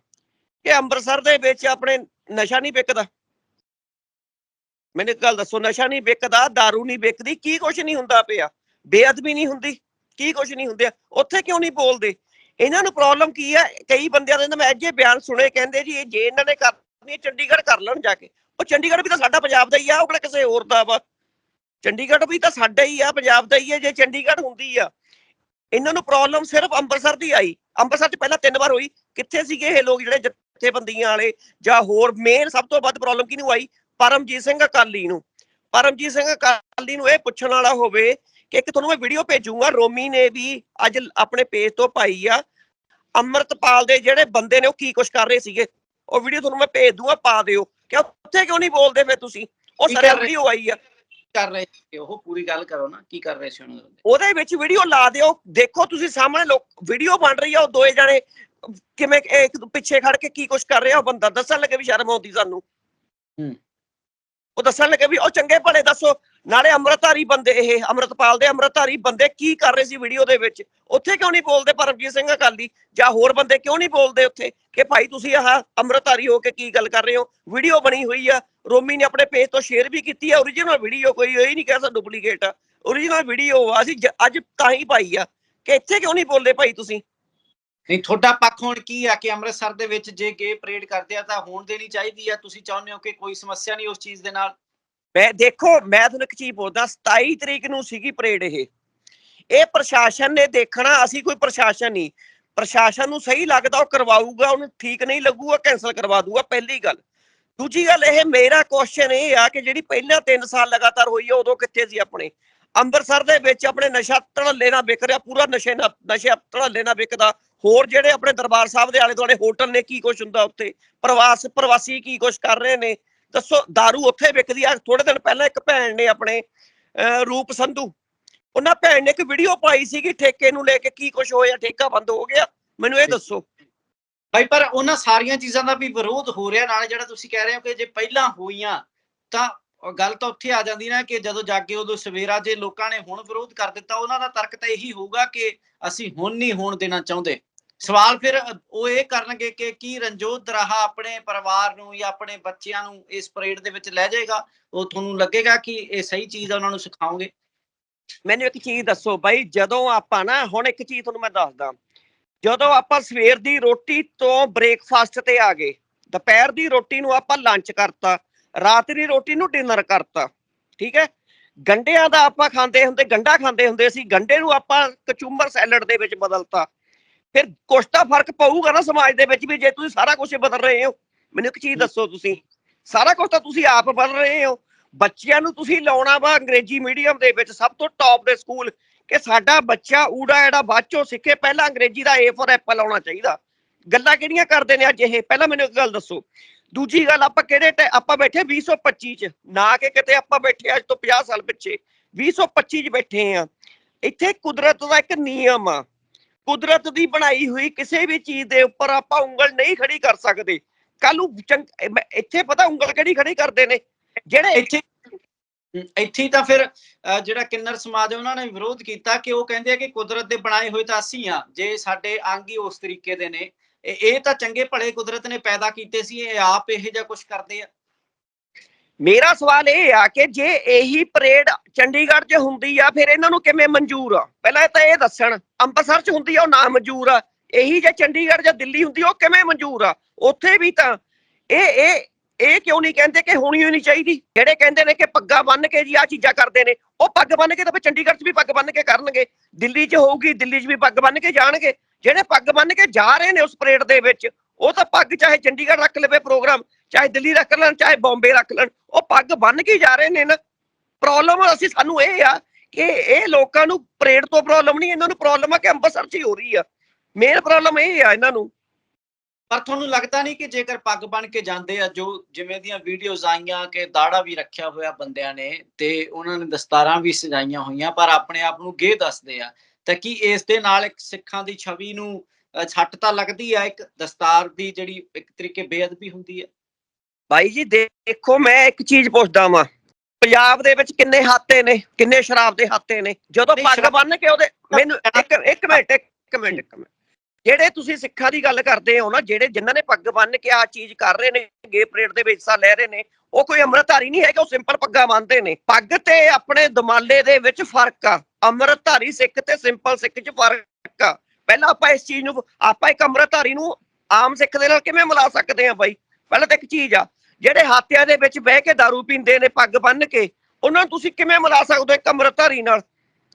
S2: ਕਿ ਅੰਮ੍ਰਿਤਸਰ ਦੇ ਵਿੱਚ ਆਪਣੇ ਨਸ਼ਾ ਨਹੀਂ ਵਿਕਦਾ? ਮੈਨੂੰ ਇੱਕ ਗੱਲ ਦੱਸੋ, ਨਸ਼ਾ ਨਹੀਂ ਵਿਕਦਾ, दारू ਨਹੀਂ ਵਿਕਦੀ, ਕੀ ਕੁਛ ਨਹੀਂ ਹੁੰਦਾ ਪਿਆ? ਬੇਅਦਬੀ ਨਹੀਂ ਹੁੰਦੀ, ਕੀ ਕੁਛ ਨਹੀਂ ਹੁੰਦਿਆ ਉੱਥੇ ਕਿਉਂ ਨਹੀਂ ਬੋਲਦੇ? ਇਹਨਾਂ ਨੂੰ ਪ੍ਰੋਬਲਮ ਕੀ ਆ? ਕਈ ਬੰਦਿਆਂ ਦੇ ਮੈਂ ਅੱਜ ਬਿਆਨ ਸੁਣੇ, ਕਹਿੰਦੇ ਜੀ, ਇਹ ਜੇ ਇਹਨਾਂ ਨੇ ਕਰਨੀ ਚੰਡੀਗੜ੍ਹ ਕਰ ਲੈਣ ਜਾ ਕੇ। ਉਹ ਚੰਡੀਗੜ੍ਹ ਵੀ ਤਾਂ ਸਾਡਾ ਪੰਜਾਬ ਦਾ ਹੀ ਆ, ਉਹ ਕਿਹੜਾ ਕਿਸੇ ਹੋਰ ਦਾ ਵਾ? ਚੰਡੀਗੜ੍ਹ ਵੀ ਤਾਂ ਸਾਡਾ ਹੀ ਆ, ਪੰਜਾਬ ਦਾ ਹੀ ਹੈ ਜੇ ਚੰਡੀਗੜ੍ਹ ਹੁੰਦੀ ਆ। ਇਹਨਾਂ ਨੂੰ ਪ੍ਰੋਬਲਮ ਸਿਰਫ ਅੰਮ੍ਰਿਤਸਰ ਦੀ ਆਈ। ਅੰਮ੍ਰਿਤਸਰ 'ਚ ਪਹਿਲਾਂ ਤਿੰਨ ਵਾਰ ਹੋਈ। ਕਿੱਥੇ ਸੀਗੇ ਇਹ ਲੋਕ ਜਿਹੜੇ ਜਥੇਬੰਦੀਆਂ ਵਾਲੇ ਜਾਂ ਹੋਰ ਮੇਨ ਸਭ ਤੋਂ ਵੱਧ ਪ੍ਰੋਬਲਮ ਕਿਹਨੂੰ ਆਈ? ਪਰਮਜੀਤ ਸਿੰਘ ਅਕਾਲੀ ਨੂੰ। ਪਰਮਜੀਤ ਸਿੰਘ ਅਕਾਲੀ ਨੂੰ ਇਹ ਪੁੱਛਣ ਵਾਲਾ ਹੋਵੇ ਕਿ ਇੱਕ ਤੁਹਾਨੂੰ ਮੈਂ ਵੀਡੀਓ ਭੇਜੂਗਾ ਰੋਮੀ ਨੇ ਵੀ ਅੱਜ ਆਪਣੇ ਪੇਜ ਤੋਂ ਪਾਈ ਆ। ਅੰਮ੍ਰਿਤਪਾਲ ਦੇ ਜਿਹੜੇ ਬੰਦੇ ਨੇ ਉਹ ਕੀ ਕੁਛ ਕਰ ਰਹੇ ਸੀਗੇ? ਉਹ ਵੀਡੀਓ ਤੁਹਾਨੂੰ ਮੈਂ ਭੇਜ ਦੂੰਗਾ ਪਾ ਦਿਓ। ਕਿ ਉੱਥੇ ਕਿਉਂ ਨਹੀਂ ਬੋਲਦੇ ਫੇ ਤੁਸੀਂ? ਉਹ ਸਾਰੇ? ਵੀਡੀਓ ਆਈ ਆ।
S1: ਕਰ ਰਹੇ ਸੀ ਉਹ ਪੂਰੀ ਗੱਲ ਕਰੋ ਨਾ ਕੀ ਕਰ ਰਹੇ ਸੀ ਉਹਨਾਂ ਦੇ
S2: ਉਹਦੇ ਵਿੱਚ ਵੀਡੀਓ ਲਾ ਦਿਓ। ਦੇਖੋ ਤੁਸੀਂ ਸਾਹਮਣੇ ਲੋਕ ਵੀਡੀਓ ਬਣ ਰਹੀ ਆ ਉਹ ਦੋਏ ਜਾਣੇ। ਕਿਵੇਂ ਇੱਕ ਪਿੱਛੇ ਖੜ ਕੇ ਕੀ ਕੁਛ ਕਰ ਰਿਹਾ ਉਹ ਬੰਦਾ? ਦੱਸਣ ਲੱਗੇ ਵੀ ਸ਼ਰਮ ਆਉਂਦੀ ਸਾਨੂੰ।
S1: ਹੂੰ।
S2: ਉਹ ਦੱਸਣ ਲੱਗੇ ਵੀ ਉਹ ਚੰਗੇ ਭਲੇ ਦੱਸੋ। ਨਾਲੇ ਅੰਮ੍ਰਿਤਧਾਰੀ ਬੰਦੇ ਇਹ ਅੰਮ੍ਰਿਤਪਾਲ ਦੇ ਅੰਮ੍ਰਿਤਧਾਰੀ ਬੰਦੇ ਕੀ ਕਰ ਰਹੇ ਸੀ ਵੀਡੀਓ ਦੇ ਵਿੱਚ? ਉੱਥੇ ਕਿਉਂ ਨਹੀਂ ਬੋਲਦੇ ਪਰਮਜੀਤ ਸਿੰਘ ਅਕਾਲੀ? ਜਾਂ ਹੋਰ ਬੰਦੇ ਕਿਉਂ ਨਹੀਂ ਬੋਲਦੇ ਉੱਥੇ? ਕਿ ਭਾਈ ਤੁਸੀਂ ਆਹ ਅੰਮ੍ਰਿਤਧਾਰੀ ਹੋ ਕੇ ਕੀ ਗੱਲ ਕਰ ਰਹੇ ਹੋ? ਵੀਡੀਓ ਬਣੀ ਹੋਈ ਆ। ਰੋਮੀ ਨੇ ਆਪਣੇ ਪੇਜ ਤੋਂ ਸ਼ੇਅਰ ਵੀ ਕੀਤੀ ਆ। origignal ਵੀਡੀਓ ਕੋਈ ਇਹ ਨਹੀਂ ਕਹਿ ਸਕਦਾ ਡੁਪਲੀਕੇਟ ਆ। origignal ਵੀਡੀਓ ਆ। ਅਸੀਂ ਅੱਜ ਤਾਂ ਹੀ ਪਾਈ ਆ। ਕਿ ਇੱਥੇ ਕਿਉਂ ਨਹੀਂ ਬੋਲਦੇ ਭਾਈ ਤੁਸੀਂ?
S1: ਨਹੀਂ, ਤੁਹਾਡਾ ਪੱਖ ਹੁਣ ਕੀ ਆ ਕਿ ਅੰਮ੍ਰਿਤਸਰ ਦੇ ਵਿੱਚ ਜੇ ਗੇ ਪਰੇਡ ਕਰਦੇ ਆ ਤਾਂ ਹੋਣ ਦੇਣੀ ਚਾਹੀਦੀ ਆ? ਤੁਸੀਂ ਚਾਹੁੰਦੇ ਹੋ ਕਿ ਕੋਈ ਸਮੱਸਿਆ ਨਹੀਂ ਉਸ ਚੀਜ਼ ਦੇ ਨਾਲ?
S2: ਮੈਂ, ਦੇਖੋ, ਮੈਂ ਤੁਹਾਨੂੰ ਇੱਕ ਚੀਜ਼ ਬੋਲਦਾ 27 ਤਰੀਕ ਨੂੰ ਸੀਗੀ ਪਰੇਡ ਇਹ। ਇਹ ਪ੍ਰਸ਼ਾਸਨ ਨੇ ਦੇਖਣਾ, ਅਸੀਂ ਕੋਈ ਪ੍ਰਸ਼ਾਸਨ ਨਹੀਂ। ਪ੍ਰਸ਼ਾਸਨ ਨੂੰ ਸਹੀ ਲੱਗਦਾ, ਉਹ ਕਰਵਾਊਗਾ, ਉਹਨੂੰ ਠੀਕ ਨਹੀਂ ਲੱਗੂਗਾ ਕੈਨਸਲ ਕਰਵਾ ਦੂਗਾ ਪਹਿਲੀ ਗੱਲ। ਦੂਜੀ ਗੱਲ, ਇਹ ਮੇਰਾ ਕੁਐਸਚਨ ਇਹ ਆ ਕਿ ਜਿਹੜੀ ਪਹਿਲਾਂ 3 ਸਾਲ ਲਗਾਤਾਰ ਹੋਈ ਆ, ਉਦੋਂ ਕਿੱਥੇ ਸੀ ਆਪਣੇ? ਅੰਮ੍ਰਿਤਸਰ ਦੇ ਵਿੱਚ ਆਪਣੇ ਨਸ਼ਾ ਧੜੱਲੇ ਨਾਲ ਵਿਕ ਰਿਹਾ, ਪੂਰਾ ਨਸ਼ੇ ਨਾਲ, ਨਸ਼ਾ ਧੜੱਲੇ ਨਾਲ ਵਿਕਦਾ। ਹੋਰ ਜਿਹੜੇ ਆਪਣੇ ਦਰਬਾਰ ਸਾਹਿਬ ਦੇ ਆਲੇ ਦੁਆਲੇ ਹੋਟਲ ਨੇ ਕੀ ਕੁਛ ਹੁੰਦਾ ਉੱਥੇ? ਪ੍ਰਵਾਸ ਪ੍ਰਵਾਸੀ ਕੀ ਕੁਛ ਕਰ ਰਹੇ ਨੇ? ਦੱਸੋ दारू ਉੱਥੇ ਵਿਕਦੀ ਆ ਥੋੜੇ ਦਿਨ ਪਹਿਲਾਂ ਇੱਕ ਭੈਣ ਨੇ ਆਪਣੇ ਰੂਪ ਸੰਧੂ ਉਹਨਾਂ ਭੈਣ ਨੇ ਇੱਕ ਵੀਡੀਓ ਪਾਈ ਸੀਗੀ ਠੇਕੇ ਨੂੰ ਲੈ ਕੇ ਕੀ ਕੁਝ ਹੋਇਆ ਠੇਕਾ ਬੰਦ ਹੋ ਗਿਆ। ਮੈਨੂੰ ਇਹ ਦੱਸੋ।
S1: ਭਾਈ ਪਰ ਉਹਨਾਂ ਸਾਰੀਆਂ ਚੀਜ਼ਾਂ ਦਾ ਵੀ ਵਿਰੋਧ ਹੋ ਰਿਹਾ ਨਾਲੇ ਜਿਹੜਾ ਤੁਸੀਂ ਕਹਿ ਰਹੇ ਹੋ ਕਿ ਜੇ ਪਹਿਲਾਂ ਹੋਈਆਂ ਤਾਂ ਗੱਲ ਤਾਂ ਉੱਥੇ ਆ ਜਾਂਦੀ ਨਾ ਕਿ ਜਦੋਂ ਜਾਗੇ ਉਦੋਂ ਸਵੇਰਾ ਜੇ ਲੋਕਾਂ ਨੇ ਹੁਣ ਵਿਰੋਧ ਕਰ ਦਿੱਤਾ ਉਹਨਾਂ ਦਾ ਤਰਕ ਤਾਂ ਇਹੀ ਹੋਊਗਾ ਕਿ ਅਸੀਂ ਹੁਣ ਨਹੀਂ ਹੋਣ ਦੇਣਾ ਚਾਹੁੰਦੇ। ਸਵਾਲ ਫਿਰ ਉਹ ਇਹ ਕਰਨਗੇ ਕਿ ਕੀ ਰਣਜੋਤ ਦਰਾਹਾ ਆਪਣੇ ਪਰਿਵਾਰ ਨੂੰ ਜਾਂ ਆਪਣੇ ਬੱਚਿਆਂ ਨੂੰ ਇਸ ਪਰੇਡ ਦੇ ਵਿੱਚ ਲੈ ਜਾਏਗਾ? ਉਹ ਤੁਹਾਨੂੰ ਲੱਗੇਗਾ ਕਿ ਇਹ ਸਹੀ ਚੀਜ਼ ਆ, ਉਹਨਾਂ ਨੂੰ ਸਿਖਾਓਗੇ?
S2: ਮੈਨੂੰ ਇੱਕ ਚੀਜ਼ ਦੱਸੋ ਬਾਈ, ਜਦੋਂ ਆਪਾਂ ਨਾ, ਹੁਣ ਇੱਕ ਚੀਜ਼ ਤੁਹਾਨੂੰ ਮੈਂ ਦੱਸਦਾ। ਜਦੋਂ ਆਪਾਂ ਸਵੇਰ ਦੀ ਰੋਟੀ ਤੋਂ ਬ੍ਰੇਕਫਾਸਟ ਤੇ ਆ ਗਏ, ਦੁਪਹਿਰ ਦੀ ਰੋਟੀ ਨੂੰ ਆਪਾਂ ਲੰਚ ਕਰਤਾ, ਰਾਤ ਦੀ ਰੋਟੀ ਨੂੰ ਡਿਨਰ ਕਰਤਾ, ਠੀਕ ਹੈ? ਗੰਡਿਆਂ ਦਾ ਆਪਾਂ ਖਾਂਦੇ ਹੁੰਦੇ, ਗੰਡਾ ਖਾਂਦੇ ਹੁੰਦੇ ਸੀ, ਗੰਡੇ ਨੂੰ ਆਪਾਂ ਕਚੂੰਬਰ ਸੈਲਡ ਦੇ ਵਿੱਚ ਬਦਲਤਾ। ਫਿਰ ਕੁਛ ਤਾਂ ਫ਼ਰਕ ਪਊਗਾ ਨਾ ਸਮਾਜ ਦੇ ਵਿੱਚ ਵੀ ਜੇ ਤੁਸੀਂ ਸਾਰਾ ਕੁਝ ਬਦਲ ਰਹੇ ਹੋ। ਮੈਨੂੰ ਇੱਕ ਚੀਜ਼ ਦੱਸੋ ਤੁਸੀਂ ਸਾਰਾ ਕੁਝ ਤਾਂ ਤੁਸੀਂ ਆਪ ਬਦਲ ਰਹੇ ਹੋ। ਬੱਚਿਆਂ ਨੂੰ ਤੁਸੀਂ ਲਾਉਣਾ ਵਾ ਅੰਗਰੇਜ਼ੀ ਮੀਡੀਅਮ ਦੇ ਵਿੱਚ ਸਭ ਤੋਂ ਟੌਪ ਦੇ ਸਕੂਲ ਕਿ ਸਾਡਾ ਬੱਚਾ ਊੜਾ ਐੜਾ ਬਾਅਦ ਚੋਂ ਸਿੱਖੇ। ਪਹਿਲਾਂ ਅੰਗਰੇਜ਼ੀ ਦਾ A ਫॉर ਐਪਲ ਆਉਣਾ ਚਾਹੀਦਾ। ਗੱਲਾਂ ਕਿਹੜੀਆਂ ਕਰਦੇ ਨੇ ਅੱਜ ਇਹ? ਪਹਿਲਾਂ ਮੈਨੂੰ ਇੱਕ ਗੱਲ ਦੱਸੋ। ਦੂਜੀ ਗੱਲ ਆਪਾਂ ਕਿਹੜੇ ਆਪਾਂ ਬੈਠੇ 2025 ਚ। ਨਾ ਕਿ ਕਿਤੇ ਆਪਾਂ ਬੈਠੇ ਅੱਜ ਤੋਂ 50 ਸਾਲ ਪਿੱਛੇ। 2025 ਚ ਬੈਠੇ ਆ। ਇੱਥੇ ਕੁਦਰਤ ਦਾ ਇੱਕ ਨਿਯਮ ਆ। ਕੁਦਰਤ ਦੀ ਬਣਾਈ ਹੋਈ ਕਿਸੇ ਵੀ ਚੀਜ਼ ਦੇ ਉੱਪਰ ਆਪਾਂ ਉਂਗਲ ਨਹੀਂ ਖੜੀ ਕਰ ਸਕਦੇ। ਕੱਲ ਨੂੰ ਇੱਥੇ ਪਤਾ ਉਂਗਲ ਕਿਹੜੀ ਖੜੀ ਕਰਦੇ ਨੇ? ਜਿਹੜੇ
S1: ਇੱਥੇ ਇੱਥੇ ਤਾਂ ਫਿਰ ਜਿਹੜਾ ਕਿੰਨਰ ਸਮਾਜ ਉਹਨਾਂ ਨੇ ਵਿਰੋਧ ਕੀਤਾ ਕਿ ਉਹ ਕਹਿੰਦੇ ਆ ਕਿ ਕੁਦਰਤ ਦੇ ਬਣਾਏ ਹੋਏ ਤਾਂ ਅਸੀਂ ਆ ਜੇ ਸਾਡੇ ਅੰਗ ਹੀ ਉਸ ਤਰੀਕੇ ਦੇ ਨੇ। ਇਹ ਇਹ ਤਾਂ ਚੰਗੇ ਭਲੇ ਕੁਦਰਤ ਨੇ ਪੈਦਾ ਕੀਤੇ ਸੀ ਇਹ ਆਪ ਇਹ ਜਿਹਾ ਕੁਝ ਕਰਦੇ ਆ।
S2: ਮੇਰਾ ਸਵਾਲ ਇਹ ਆ ਕਿ ਜੇ ਇਹੀ ਪਰੇਡ ਚੰਡੀਗੜ੍ਹ 'ਚ ਹੁੰਦੀ ਆ ਫਿਰ ਇਹਨਾਂ ਨੂੰ ਕਿਵੇਂ ਮਨਜ਼ੂਰ ਆ? ਪਹਿਲਾਂ ਤਾਂ ਇਹ ਦੱਸਣ। ਅੰਮ੍ਰਿਤਸਰ 'ਚ ਹੁੰਦੀ ਆ, ਉਹ ਨਾ ਮਨਜ਼ੂਰ ਆ। ਇਹੀ ਜੇ ਚੰਡੀਗੜ੍ਹ ਜਾਂ ਦਿੱਲੀ ਹੁੰਦੀ, ਉਹ ਕਿਵੇਂ ਮਨਜ਼ੂਰ ਆ? ਉੱਥੇ ਵੀ ਤਾਂ ਇਹ ਇਹ ਇਹ ਕਿਉਂ ਨਹੀਂ ਕਹਿੰਦੇ ਕਿ ਹੋਣੀ ਹੋਈ ਚਾਹੀਦੀ? ਜਿਹੜੇ ਕਹਿੰਦੇ ਨੇ ਕਿ ਪੱਗਾਂ ਬੰਨ ਕੇ ਜੀ ਆ ਚੀਜ਼ਾਂ ਕਰਦੇ ਨੇ, ਉਹ ਪੱਗ ਬੰਨ ਕੇ ਤਾਂ ਫਿਰ ਚੰਡੀਗੜ੍ਹ 'ਚ ਵੀ ਪੱਗ ਬੰਨ ਕੇ ਕਰਨਗੇ। ਦਿੱਲੀ 'ਚ ਹੋਊਗੀ, ਦਿੱਲੀ 'ਚ ਵੀ ਪੱਗ ਬੰਨ ਕੇ ਜਾਣਗੇ। ਜਿਹੜੇ ਪੱਗ ਬੰਨ ਕੇ ਜਾ ਰਹੇ ਨੇ ਉਸ ਪਰੇਡ ਦੇ ਵਿੱਚ, ਉਹ ਤਾਂ ਪੱਗ ਚਾਹੇ ਚੰਡੀਗੜ੍ਹ ਰੱਖ ਲਵੇ ਪ੍ਰੋਗਰਾਮ, ਚਾਹੇ ਦਿੱਲੀ ਰੱਖ ਲੈਣ, ਚਾਹੇ ਬੰਬੇ ਰੱਖ ਲੈਣ, ਉਹ ਪੱਗ ਬੰਨ ਕੇ ਜਾ ਰਹੇ ਨੇ ਨਾ। ਪ੍ਰੋਬਲਮ ਅਸੀਂ, ਸਾਨੂੰ ਇਹ ਆ ਕਿ ਇਹ ਲੋਕਾਂ ਨੂੰ ਪਰੇਡ ਤੋਂ ਪ੍ਰੋਬਲਮ ਨਹੀਂ ਇਹਨਾਂ ਨੂੰ ਪ੍ਰੋਬਲਮ ਆ ਕਿ ਅੰਮ੍ਰਿਤਸਰ 'ਚ ਹੀ ਹੋ ਰਹੀ ਆ। ਮੇਨ ਪ੍ਰੋਬਲਮ ਇਹ ਆ ਇਹਨਾਂ ਨੂੰ।
S1: ਪਰ ਤੁਹਾਨੂੰ ਲੱਗਦਾ ਨਹੀਂ ਕਿ ਜੇਕਰ ਪੱਗ ਬਣ ਕੇ ਜਾਂਦੇ ਆ ਜੋ ਜਿਵੇਂ ਦੀਆਂ ਵੀਡੀਓਜ਼ ਆਈਆਂ ਕਿ ਦਾੜਾ ਵੀ ਰੱਖਿਆ ਹੋਇਆ ਬੰਦਿਆਂ ਨੇ ਤੇ ਉਹਨਾਂ ਨੇ ਦਸਤਾਰਾਂ ਵੀ ਸਜਾਈਆਂ ਹੋਈਆਂ ਪਰ ਆਪਣੇ ਆਪ ਨੂੰ ਗੇ ਦੱਸਦੇ ਆ ਤਾਂ ਕੀ ਇਸ ਦੇ ਨਾਲ ਇੱਕ ਸਿੱਖਾਂ ਦੀ ਛਵੀ ਨੂੰ ਛੱਟ ਤਾਂ ਲੱਗਦੀ ਆ ਇੱਕ ਦਸਤਾਰ ਦੀ ਜਿਹੜੀ ਇੱਕ ਤਰੀਕੇ ਬੇਅਦਬੀ ਹੁੰਦੀ ਹੈ
S2: ਭਾਈ ਜੀ ਦੇਖੋ ਮੈਂ ਇੱਕ ਚੀਜ਼ ਪੁੱਛਦਾ ਵਾਂ। ਪੰਜਾਬ ਦੇ ਵਿੱਚ ਕਿੰਨੇ ਹਾਤੇ ਨੇ ਕਿੰਨੇ ਸ਼ਰਾਬ ਦੇ ਹਾਤੇ ਨੇ? ਜਦੋਂ ਪੱਗ ਬੰਨ ਕੇ ਉਹਦੇ ਮੈਨੂੰ ਇੱਕ ਇੱਕ ਮਿੰਟ ਇੱਕ ਮਿੰਟ ਇੱਕ ਮਿੰਟ। ਜਿਹੜੇ ਤੁਸੀਂ ਸਿੱਖਾਂ ਦੀ ਗੱਲ ਕਰਦੇ ਹੋ ਨਾ ਜਿਹੜੇ ਜਿਨ੍ਹਾਂ ਨੇ ਪੱਗ ਬੰਨ ਕੇ ਆ ਚੀਜ਼ ਕਰ ਰਹੇ ਨੇ ਗੇ ਪਰੇਡ ਦੇ ਵਿੱਚ ਹਿੱਸਾ ਲੈ ਰਹੇ ਨੇ ਉਹ ਕੋਈ ਅੰਮ੍ਰਿਤਧਾਰੀ ਨਹੀਂ ਹੈਗਾ ਉਹ ਸਿੰਪਲ ਪੱਗਾਂ ਬੰਨਦੇ ਨੇ। ਪੱਗ ਤੇ ਆਪਣੇ ਦਮਾਲੇ ਦੇ ਵਿੱਚ ਫ਼ਰਕ ਆ। ਅੰਮ੍ਰਿਤਧਾਰੀ ਸਿੱਖ ਤੇ ਸਿੰਪਲ ਸਿੱਖ 'ਚ ਫ਼ਰਕ ਆ। ਪਹਿਲਾਂ ਆਪਾਂ ਇਸ ਚੀਜ਼ ਨੂੰ ਆਪਾਂ ਇੱਕ ਅੰਮ੍ਰਿਤਧਾਰੀ ਨੂੰ ਆਮ ਸਿੱਖ ਦੇ ਨਾਲ ਕਿਵੇਂ ਮਿਲਾ ਸਕਦੇ ਆ ਬਾਈ? ਪਹਿਲਾਂ ਤਾਂ ਇੱਕ ਚੀਜ਼ ਆ ਜਿਹੜੇ ਹਾਤਿਆਂ ਦੇ ਵਿੱਚ ਬਹਿ ਕੇ दारू ਪੀਂਦੇ ਨੇ ਪੱਗ ਬੰਨ ਕੇ ਉਹਨਾਂ ਨੂੰ ਤੁਸੀਂ ਕਿਵੇਂ ਮਿਲਾ ਸਕਦੇ ਹੋ ਇੱਕ ਅੰਮ੍ਰਿਤਧਾਰੀ ਨਾਲ?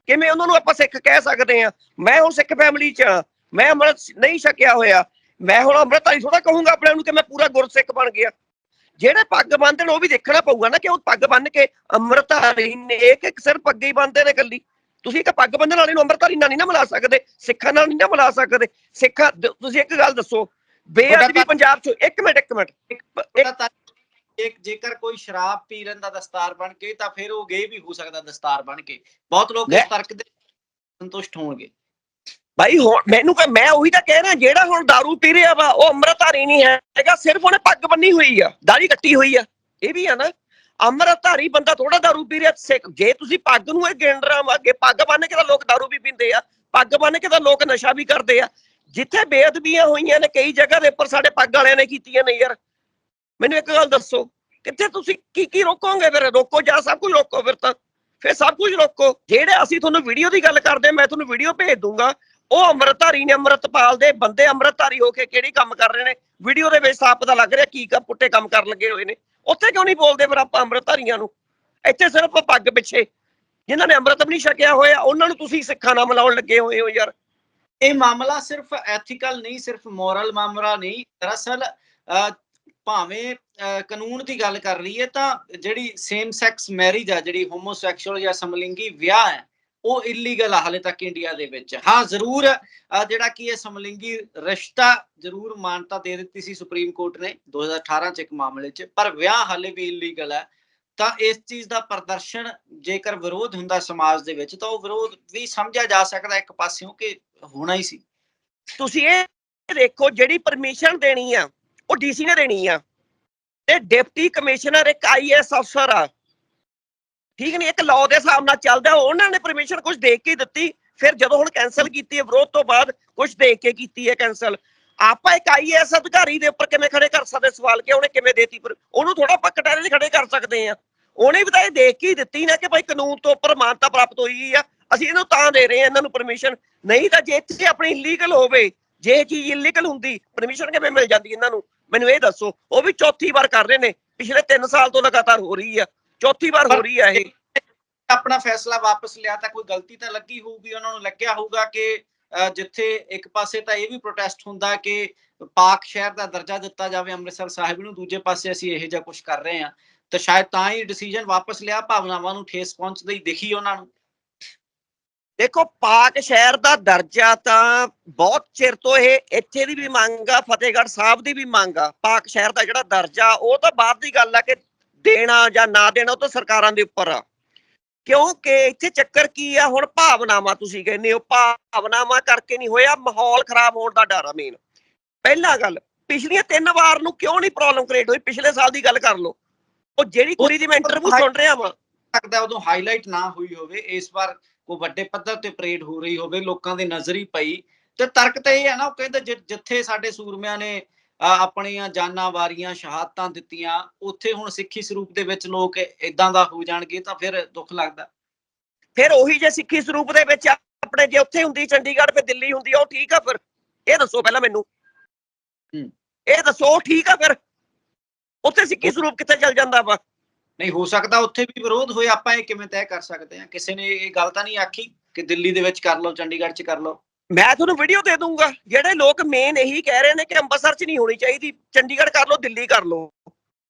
S2: ਕਿਵੇਂ ਉਹਨਾਂ ਨੂੰ ਆਪਾਂ ਸਿੱਖ ਕਹਿ ਸਕਦੇ ਆ ਮੈਂ ਹੁਣ ਸਿੱਖ ਫੈਮਿਲੀ ਚ ਆਂ, ਮੈਂ ਅੰਮ੍ਰਿਤ ਨਹੀਂ ਛਕਿਆ ਹੋਇਆ। ਮੈਂ ਹੁਣ ਅੰਮ੍ਰਿਤਧਾਰੀ ਥੋੜਾ ਕਹੂੰਗਾ ਆਪਣੇ ਆਪ ਨੂੰ ਕਿ ਮੈਂ ਪੂਰਾ ਗੁਰਸਿੱਖ ਬਣ ਗਿਆ। ਜਿਹੜੇ ਪੱਗ ਬੰਨਦੇ ਨੇ ਉਹ ਵੀ ਦੇਖਣਾ ਪਊਗਾ ਨਾ ਕਿ ਉਹ ਪੱਗ ਬੰਨ ਕੇ ਅੰਮ੍ਰਿਤਧਾਰੀ ਨੇ ਇੱਕ ਇੱਕ ਸਿਰ ਪੱਗੇ ਹੀ ਬੰਨਦੇ ਨੇ ਇਕੱਲੀ। ਤੁਸੀਂ ਇੱਕ ਪੱਗ ਬੰਨਣ ਵਾਲੇ ਨੂੰ ਅੰਮ੍ਰਿਤਧਾਰੀ ਨਾਲ ਨਹੀਂ ਨਾ ਮਿਲਾ ਸਕਦੇ ਸਿੱਖਾਂ ਨਾਲ ਨਹੀਂ ਨਾ ਮਿਲਾ ਸਕਦੇ। ਸਿੱਖਾਂ ਤੁਸੀਂ ਇੱਕ ਗੱਲ ਦੱਸੋ। ਬੇਅਦਬੀ ਪੰਜਾਬ ਚ ਇੱਕ ਮਿੰਟ ਇੱਕ ਮਿੰਟ।
S1: ਉਹਦਾ ਤਾਂ ਇੱਕ ਜੇਕਰ ਕੋਈ ਸ਼ਰਾਬ ਪੀ ਲੈਂਦਾ ਦਸਤਾਰ ਬਣ ਕੇ ਤਾਂ ਫਿਰ ਉਹ ਗੇ ਵੀ ਹੋ ਸਕਦਾ ਦਸਤਾਰ ਬਣ ਕੇ ਬਹੁਤ ਲੋਕ ਇਸ
S2: ਮੈਂ-
S1: ਤਰਕ ਦੇ ਸੰਤੁਸ਼ਟ ਹੋਣਗੇ
S2: ਭਾਈ ਹੁਣ ਮੈਨੂੰ ਕਹ ਮੈਂ ਉਹੀ ਤਾਂ ਕਹਿ ਰਿਹਾ ਜਿਹੜਾ ਹੁਣ दारू ਪੀ ਰਿਹਾ ਵਾ ਉਹ ਅੰਮ੍ਰਿਤਧਾਰੀ ਨਹੀਂ ਹੈਗਾ ਸਿਰਫ ਉਹਨੇ ਪੱਗ ਬੰਨੀ ਹੋਈ ਆ ਦਾੜੀ ਕੱਟੀ ਹੋਈ ਆ ਇਹ ਵੀ ਆ ਨਾ ਅੰਮ੍ਰਿਤਧਾਰੀ ਬੰਦਾ ਥੋੜਾ दारू ਪੀ ਰਿਹਾ ਸਿੱਖ ਜੇ ਤੁਸੀਂ ਪੱਗ ਨੂੰ ਇਹ ਗਿਣਰਾ ਅੱਗੇ ਪੱਗ ਬੰਨ ਕੇ ਤਾਂ ਲੋਕ दारू ਵੀ ਪੀਂਦੇ ਆ ਪੱਗ ਬੰਨ ਕੇ ਤਾਂ ਲੋਕ ਨਸ਼ਾ ਵੀ ਕਰਦੇ ਆ ਜਿੱਥੇ ਬੇਅਦਬੀਆਂ ਹੋਈਆਂ ਨੇ ਕਈ ਜਗ੍ਹਾ ਦੇ ਉੱਪਰ ਸਾਡੇ ਪੱਗ ਵਾਲਿਆਂ ਨੇ ਕੀਤੀਆਂ ਨੇ ਯਾਰ ਮੈਨੂੰ ਇੱਕ ਗੱਲ ਦੱਸੋ, ਕਿੱਥੇ ਤੁਸੀਂ ਕੀ ਕੀ ਰੋਕੋਗੇ ਫਿਰ? ਰੋਕੋ ਜਾਂ ਸਭ ਕੁਝ ਰੋਕੋ ਫਿਰ ਤਾਂ। ਫਿਰ ਸਭ ਕੁਝ ਰੋਕੋ। ਜਿਹੜੇ ਅਸੀਂ ਤੁਹਾਨੂੰ ਵੀਡੀਓ ਦੀ ਗੱਲ ਕਰਦੇ, ਮੈਂ ਤੁਹਾਨੂੰ ਵੀਡੀਓ ਭੇਜ ਦੂੰਗਾ। ਉਹ ਅੰਮ੍ਰਿਤਧਾਰੀ ਨੇ ਅੰਮ੍ਰਿਤਪਾਲ ਦੇ ਬੰਦੇ ਅੰਮ੍ਰਿਤਧਾਰੀ ਹੋ ਕੇ ਕਿਹੜੀ ਕੰਮ ਕਰ ਰਹੇ ਨੇ? ਵੀਡੀਓ ਦੇ ਵਿੱਚ ਸਾਫ਼ ਪਤਾ ਲੱਗ ਰਿਹਾ ਕੀ ਕੰਮ ਪੁੱਟੇ ਕੰਮ ਕਰਨ ਲੱਗੇ ਹੋਏ ਨੇ। ਉੱਥੇ ਕਿਉਂ ਨਹੀਂ ਬੋਲਦੇ ਫਿਰ ਆਪਾਂ ਅੰਮ੍ਰਿਤਧਾਰੀਆਂ ਨੂੰ? ਇੱਥੇ ਸਿਰਫ ਪੱਗ ਪਿੱਛੇ। ਜਿਨ੍ਹਾਂ ਨੇ ਅੰਮ੍ਰਿਤ ਵੀ ਨਹੀਂ ਛਕਿਆ ਹੋਇਆ, ਉਹਨਾਂ ਨੂੰ ਤੁਸੀਂ ਸਿੱਖਾਂ ਨਾਲ ਮਿਲਾਉਣ ਲੱਗੇ ਹੋਏ ਹੋ ਯਾਰ।
S1: ਇਹ ਮਾਮਲਾ ਸਿਰਫ ਐਥੀਕਲ ਨਹੀਂ, ਸਿਰਫ ਮੋਰਲ ਮਾਮਲਾ ਨਹੀਂ। ਦਰਅਸਲ ਭਾਵੇਂ ਕਾਨੂੰਨ ਦੀ ਗੱਲ ਕਰ ਲਈਏ ਤਾਂ ਜਿਹੜੀ ਸੇਮ ਸੈਕਸ ਮੈਰਿਜ ਆ, ਜਿਹੜੀ ਹੋਮੋਸੈਕਸ਼ੂਅਲ ਜਾਂ ਸਮਲਿੰਗੀ ਵਿਆਹ ਹੈ, ਉਹ ਇਲੀਗਲ ਆ ਹਾਲੇ ਤੱਕ ਇੰਡੀਆ ਦੇ ਵਿੱਚ। ਹਾਂ, ਜ਼ਰੂਰ ਜਿਹੜਾ ਕਿ ਇਹ ਸਮਲਿੰਗੀ ਰਿਸ਼ਤਾ ਜ਼ਰੂਰ ਮਾਨਤਾ ਦੇ ਦਿੱਤੀ ਸੀ ਸੁਪਰੀਮ ਕੋਰਟ ਨੇ 2018 ਚ ਇੱਕ ਮਾਮਲੇ 'ਚ, ਪਰ ਵਿਆਹ ਹਾਲੇ ਵੀ ਇਲੀਗਲ ਹੈ। ਤਾਂ ਇਸ ਚੀਜ਼ ਦਾ ਪ੍ਰਦਰਸ਼ਨ ਜੇਕਰ ਵਿਰੋਧ ਹੁੰਦਾ ਸਮਾਜ ਦੇ ਵਿੱਚ, ਤਾਂ ਉਹ ਵਿਰੋਧ ਵੀ ਸਮਝਿਆ ਜਾ ਸਕਦਾ ਇੱਕ ਪਾਸਿਓਂ ਕਿ ਹੋਣਾ ਹੀ ਸੀ।
S2: ਤੁਸੀਂ ਇਹ ਦੇਖੋ, ਜਿਹੜੀ ਪਰਮਿਸ਼ਨ ਦੇਣੀ ਆ ਉਹ ਡੀਸੀ ਨੇ ਦੇਣੀ ਆ। ਤੇ ਡਿਪਟੀ ਕਮਿਸ਼ਨਰ ਇੱਕ ਆਈਐਸ ਅਫਸਰ ਆ। ਠੀਕ ਨਹੀਂ ਇੱਕ ਲਾਅ ਦੇ ਹਿਸਾਬ ਨਾਲ ਚੱਲਦਾ, ਉਹਨਾਂ ਨੇ ਪਰਮਿਸ਼ਨ ਕੁਝ ਦੇਖ ਕੇ ਦਿੱਤੀ। ਫਿਰ ਜਦੋਂ ਹੁਣ ਕੈਨਸਲ ਕੀਤੀ ਹੈ, ਵਿਰੋਧ ਤੋਂ ਬਾਅਦ ਕੁਝ ਦੇਖ ਕੇ ਕੀਤੀ ਹੈ ਕੈਨਸਲ ਆਪਾਂ ਇੱਕ ਆਈਐਸ ਅਧਿਕਾਰੀ ਦੇ ਉੱਪਰ ਕਿਵੇਂ ਖੜੇ ਕਰ ਸਕਦੇ? ਸਵਾਲ ਕਿ ਉਹਨੇ ਕਿਵੇਂ ਦੇਤੀ? ਪਰ ਉਹਨੂੰ ਥੋੜਾ ਆਪਾਂ ਕਟਾਰੇ 'ਚ ਖੜੇ ਕਰ ਸਕਦੇ ਆ ਉਹਨੇ ਵੀ ਤਾਂ ਇਹ ਦੇਖ ਕੇ ਹੀ ਦਿੱਤੀ ਨਾ ਕਿ ਭਾਈ ਕਾਨੂੰਨ ਤੋਂ ਉੱਪਰ ਮਾਨਤਾ ਪ੍ਰਾਪਤ ਹੋਈ ਆ। ਅਸੀਂ ਇਹਨੂੰ ਤਾਂ ਦੇ ਰਹੇ ਆ ਇਹਨਾਂ ਨੂੰ ਪਰਮਿਸ਼ਨ ਨਹੀਂ ਤਾਂ ਜੇ ਇੱਥੇ ਆਪਣੀ ਇਲੀਗਲ ਹੋਵੇ, ਜੇ ਇਹ ਚੀਜ਼ ਇਲੀਗਲ ਹੁੰਦੀ ਪਰਮਿਸ਼ਨ ਕਿਵੇਂ ਮਿਲ ਜਾਂਦੀ ਇਹਨਾਂ ਨੂੰ? ਮੈਨੂੰ ਇਹ ਦੱਸੋ ਉਹ ਵੀ ਚੌਥੀ ਵਾਰ ਕਰ ਰਹੇ ਨੇ ਪਿਛਲੇ 3 ਸਾਲ ਤੋਂ ਲਗਾਤਾਰ ਹੋ ਰਹੀ ਆ ਚੌਥੀ ਵਾਰ ਹੋ ਰਹੀ ਆ ਇਹ।
S1: ਆਪਣਾ ਫੈਸਲਾ ਵਾਪਸ ਲਿਆ ਤਾਂ ਕੋਈ ਗਲਤੀ ਤਾਂ ਲੱਗੀ ਹੋਊਗੀ ਉਹਨਾਂ ਨੂੰ ਲੱਗਿਆ ਹੋਊਗਾ ਕਿ ਜਿੱਥੇ ਇੱਕ ਪਾਸੇ ਤਾਂ ਇਹ ਵੀ ਪ੍ਰੋਟੈਸਟ ਹੁੰਦਾ ਕਿ ਪਾਕ ਸ਼ਹਿਰ ਦਾ ਦਰਜਾ ਦਿੱਤਾ ਜਾਵੇ ਅੰਮ੍ਰਿਤਸਰ ਸਾਹਿਬ ਨੂੰ ਦੂਜੇ ਪਾਸੇ ਅਸੀਂ ਇਹੋ ਜਿਹਾ ਕੁਝ ਕਰ ਰਹੇ ਹਾਂ। ਤਾਂ ਸ਼ਾਇਦ ਤਾਂ ਹੀ ਡਿਸੀਜਨ ਵਾਪਸ ਲਿਆ ਭਾਵਨਾਵਾਂ ਨੂੰ ਠੇਸ ਪਹੁੰਚਦੀ ਦਿਖੀ ਉਹਨਾਂ ਨੂੰ।
S2: ਦੇਖੋ, ਪਾਕ ਸ਼ਹਿਰ ਦਾ ਦਰਜਾ ਤਾਂ ਬਹੁਤ ਚਿਰ ਤੋਂ ਇਹ, ਇੱਥੇ ਦੀ ਵੀ ਮੰਗ ਆ, ਫਤਿਹਗੜ੍ਹ ਸਾਹਿਬ ਦੀ ਵੀ ਮੰਗ ਆ। ਪਾਕ ਸ਼ਹਿਰ ਦਾ ਜਿਹੜਾ ਦਰਜਾ, ਉਹ ਤਾਂ ਬਾਅਦ ਦੀ ਗੱਲ ਆ ਕਿ ਦੇਣਾ ਜਾਂ ਨਾ ਦੇਣਾ, ਉਹ ਤਾਂ ਸਰਕਾਰਾਂ ਦੇ ਉੱਪਰ ਆ। ਕਿਉਂਕਿ ਇੱਥੇ ਚੱਕਰ ਕੀ ਆ, ਹੁਣ ਭਾਵਨਾਵਾਂ ਤੁਸੀਂ ਕਹਿੰਦੇ ਹੋ, ਭਾਵਨਾਵਾਂ ਕਰਕੇ ਨਹੀਂ ਹੋਇਆ, ਮਾਹੌਲ ਖਰਾਬ ਹੋਣ ਦਾ ਡਰ ਆ ਮੇਨ ਪਹਿਲਾ ਗੱਲ, ਪਿਛਲੀਆਂ ਤਿੰਨ ਵਾਰ ਨੂੰ ਕਿਉਂ ਨਹੀਂ ਪ੍ਰੋਬਲਮ ਕ੍ਰੀਏਟ ਹੋਈ? ਪਿਛਲੇ ਸਾਲ ਦੀ ਗੱਲ ਕਰ ਲਓ। ਉਹ ਜਿਹੜੀ ਕੁੜੀ ਦੀ ਮੈਂ ਇੰਟਰਵਿਊ ਸੁਣ ਰਿਹਾ ਵਾਂ।
S1: ਸਕਦਾ ਉਦੋਂ ਹਾਈਲਾਈਟ ਨਾ ਹੋਈ ਹੋਵੇ, ਇਸ ਵਾਰ ਕੋਈ ਵੱਡੇ ਪੱਧਰ ਤੇ ਪਰੇਡ ਹੋ ਰਹੀ ਹੋਵੇ ਲੋਕਾਂ ਦੇ ਨਜ਼ਰ ਹੀ ਪਈ। ਤੇ ਤਰਕ ਤਾਂ ਇਹ ਹੈ ਨਾ ਉਹ ਕਹਿੰਦੇ ਜਿੱਥੇ ਸਾਡੇ ਸੂਰਮਿਆਂ ਨੇ ਆਪਣੀਆਂ ਜਾਨਾਂ ਵਾਰੀਆਂ ਸ਼ਹਾਦਤਾਂ ਦਿੱਤੀਆਂ ਉੱਥੇ ਹੁਣ ਸਿੱਖੀ ਸਰੂਪ ਦੇ ਵਿੱਚ ਲੋਕ ਇਦਾਂ ਦਾ ਹੋ ਜਾਣਗੇ ਤਾਂ ਫਿਰ ਦੁੱਖ ਲੱਗਦਾ।
S2: ਫਿਰ ਉਹੀ ਜੇ ਸਿੱਖੀ ਸਰੂਪ ਦੇ ਵਿੱਚ ਆਪਣੇ ਜੇ ਉੱਥੇ ਹੁੰਦੀ ਚੰਡੀਗੜ੍ਹ ਫਿਰ ਦਿੱਲੀ ਹੁੰਦੀ ਉਹ ਠੀਕ ਆ ਫਿਰ। ਇਹ ਦੱਸੋ ਪਹਿਲਾਂ ਮੈਨੂੰ। ਇਹ ਦੱਸੋ ਠੀਕ ਆ ਫਿਰ। ਉੱਥੇ ਸਿੱਖੀ ਸਰੂਪ ਕਿੱਥੇ ਚੱਲ ਜਾਂਦਾ ਵਾ?
S1: ਨਹੀਂ ਹੋ ਸਕਦਾ ਉੱਥੇ ਵੀ ਵਿਰੋਧ ਹੋਏ ਆਪਾਂ ਇਹ ਕਿਵੇਂ ਤੈਅ ਕਰ ਸਕਦੇ ਹਾਂ? ਕਿਸੇ ਨੇ ਇਹ ਗੱਲ ਤਾਂ ਨਹੀਂ ਆਖੀ ਕਿ ਦਿੱਲੀ ਦੇ ਵਿੱਚ ਕਰ ਲਓ ਚੰਡੀਗੜ੍ਹ 'ਚ ਕਰ ਲਓ?
S2: ਮੈਂ ਤੁਹਾਨੂੰ ਵੀਡੀਓ ਦੇ ਦੂੰਗਾ ਜਿਹੜੇ ਲੋਕ ਮੇਨ ਇਹੀ ਕਹਿ ਰਹੇ ਨੇ ਕਿ ਅੰਮ੍ਰਿਤਸਰ 'ਚ ਨਹੀਂ ਹੋਣੀ ਚਾਹੀਦੀ ਚੰਡੀਗੜ੍ਹ ਕਰ ਲਓ ਦਿੱਲੀ ਕਰ ਲਓ।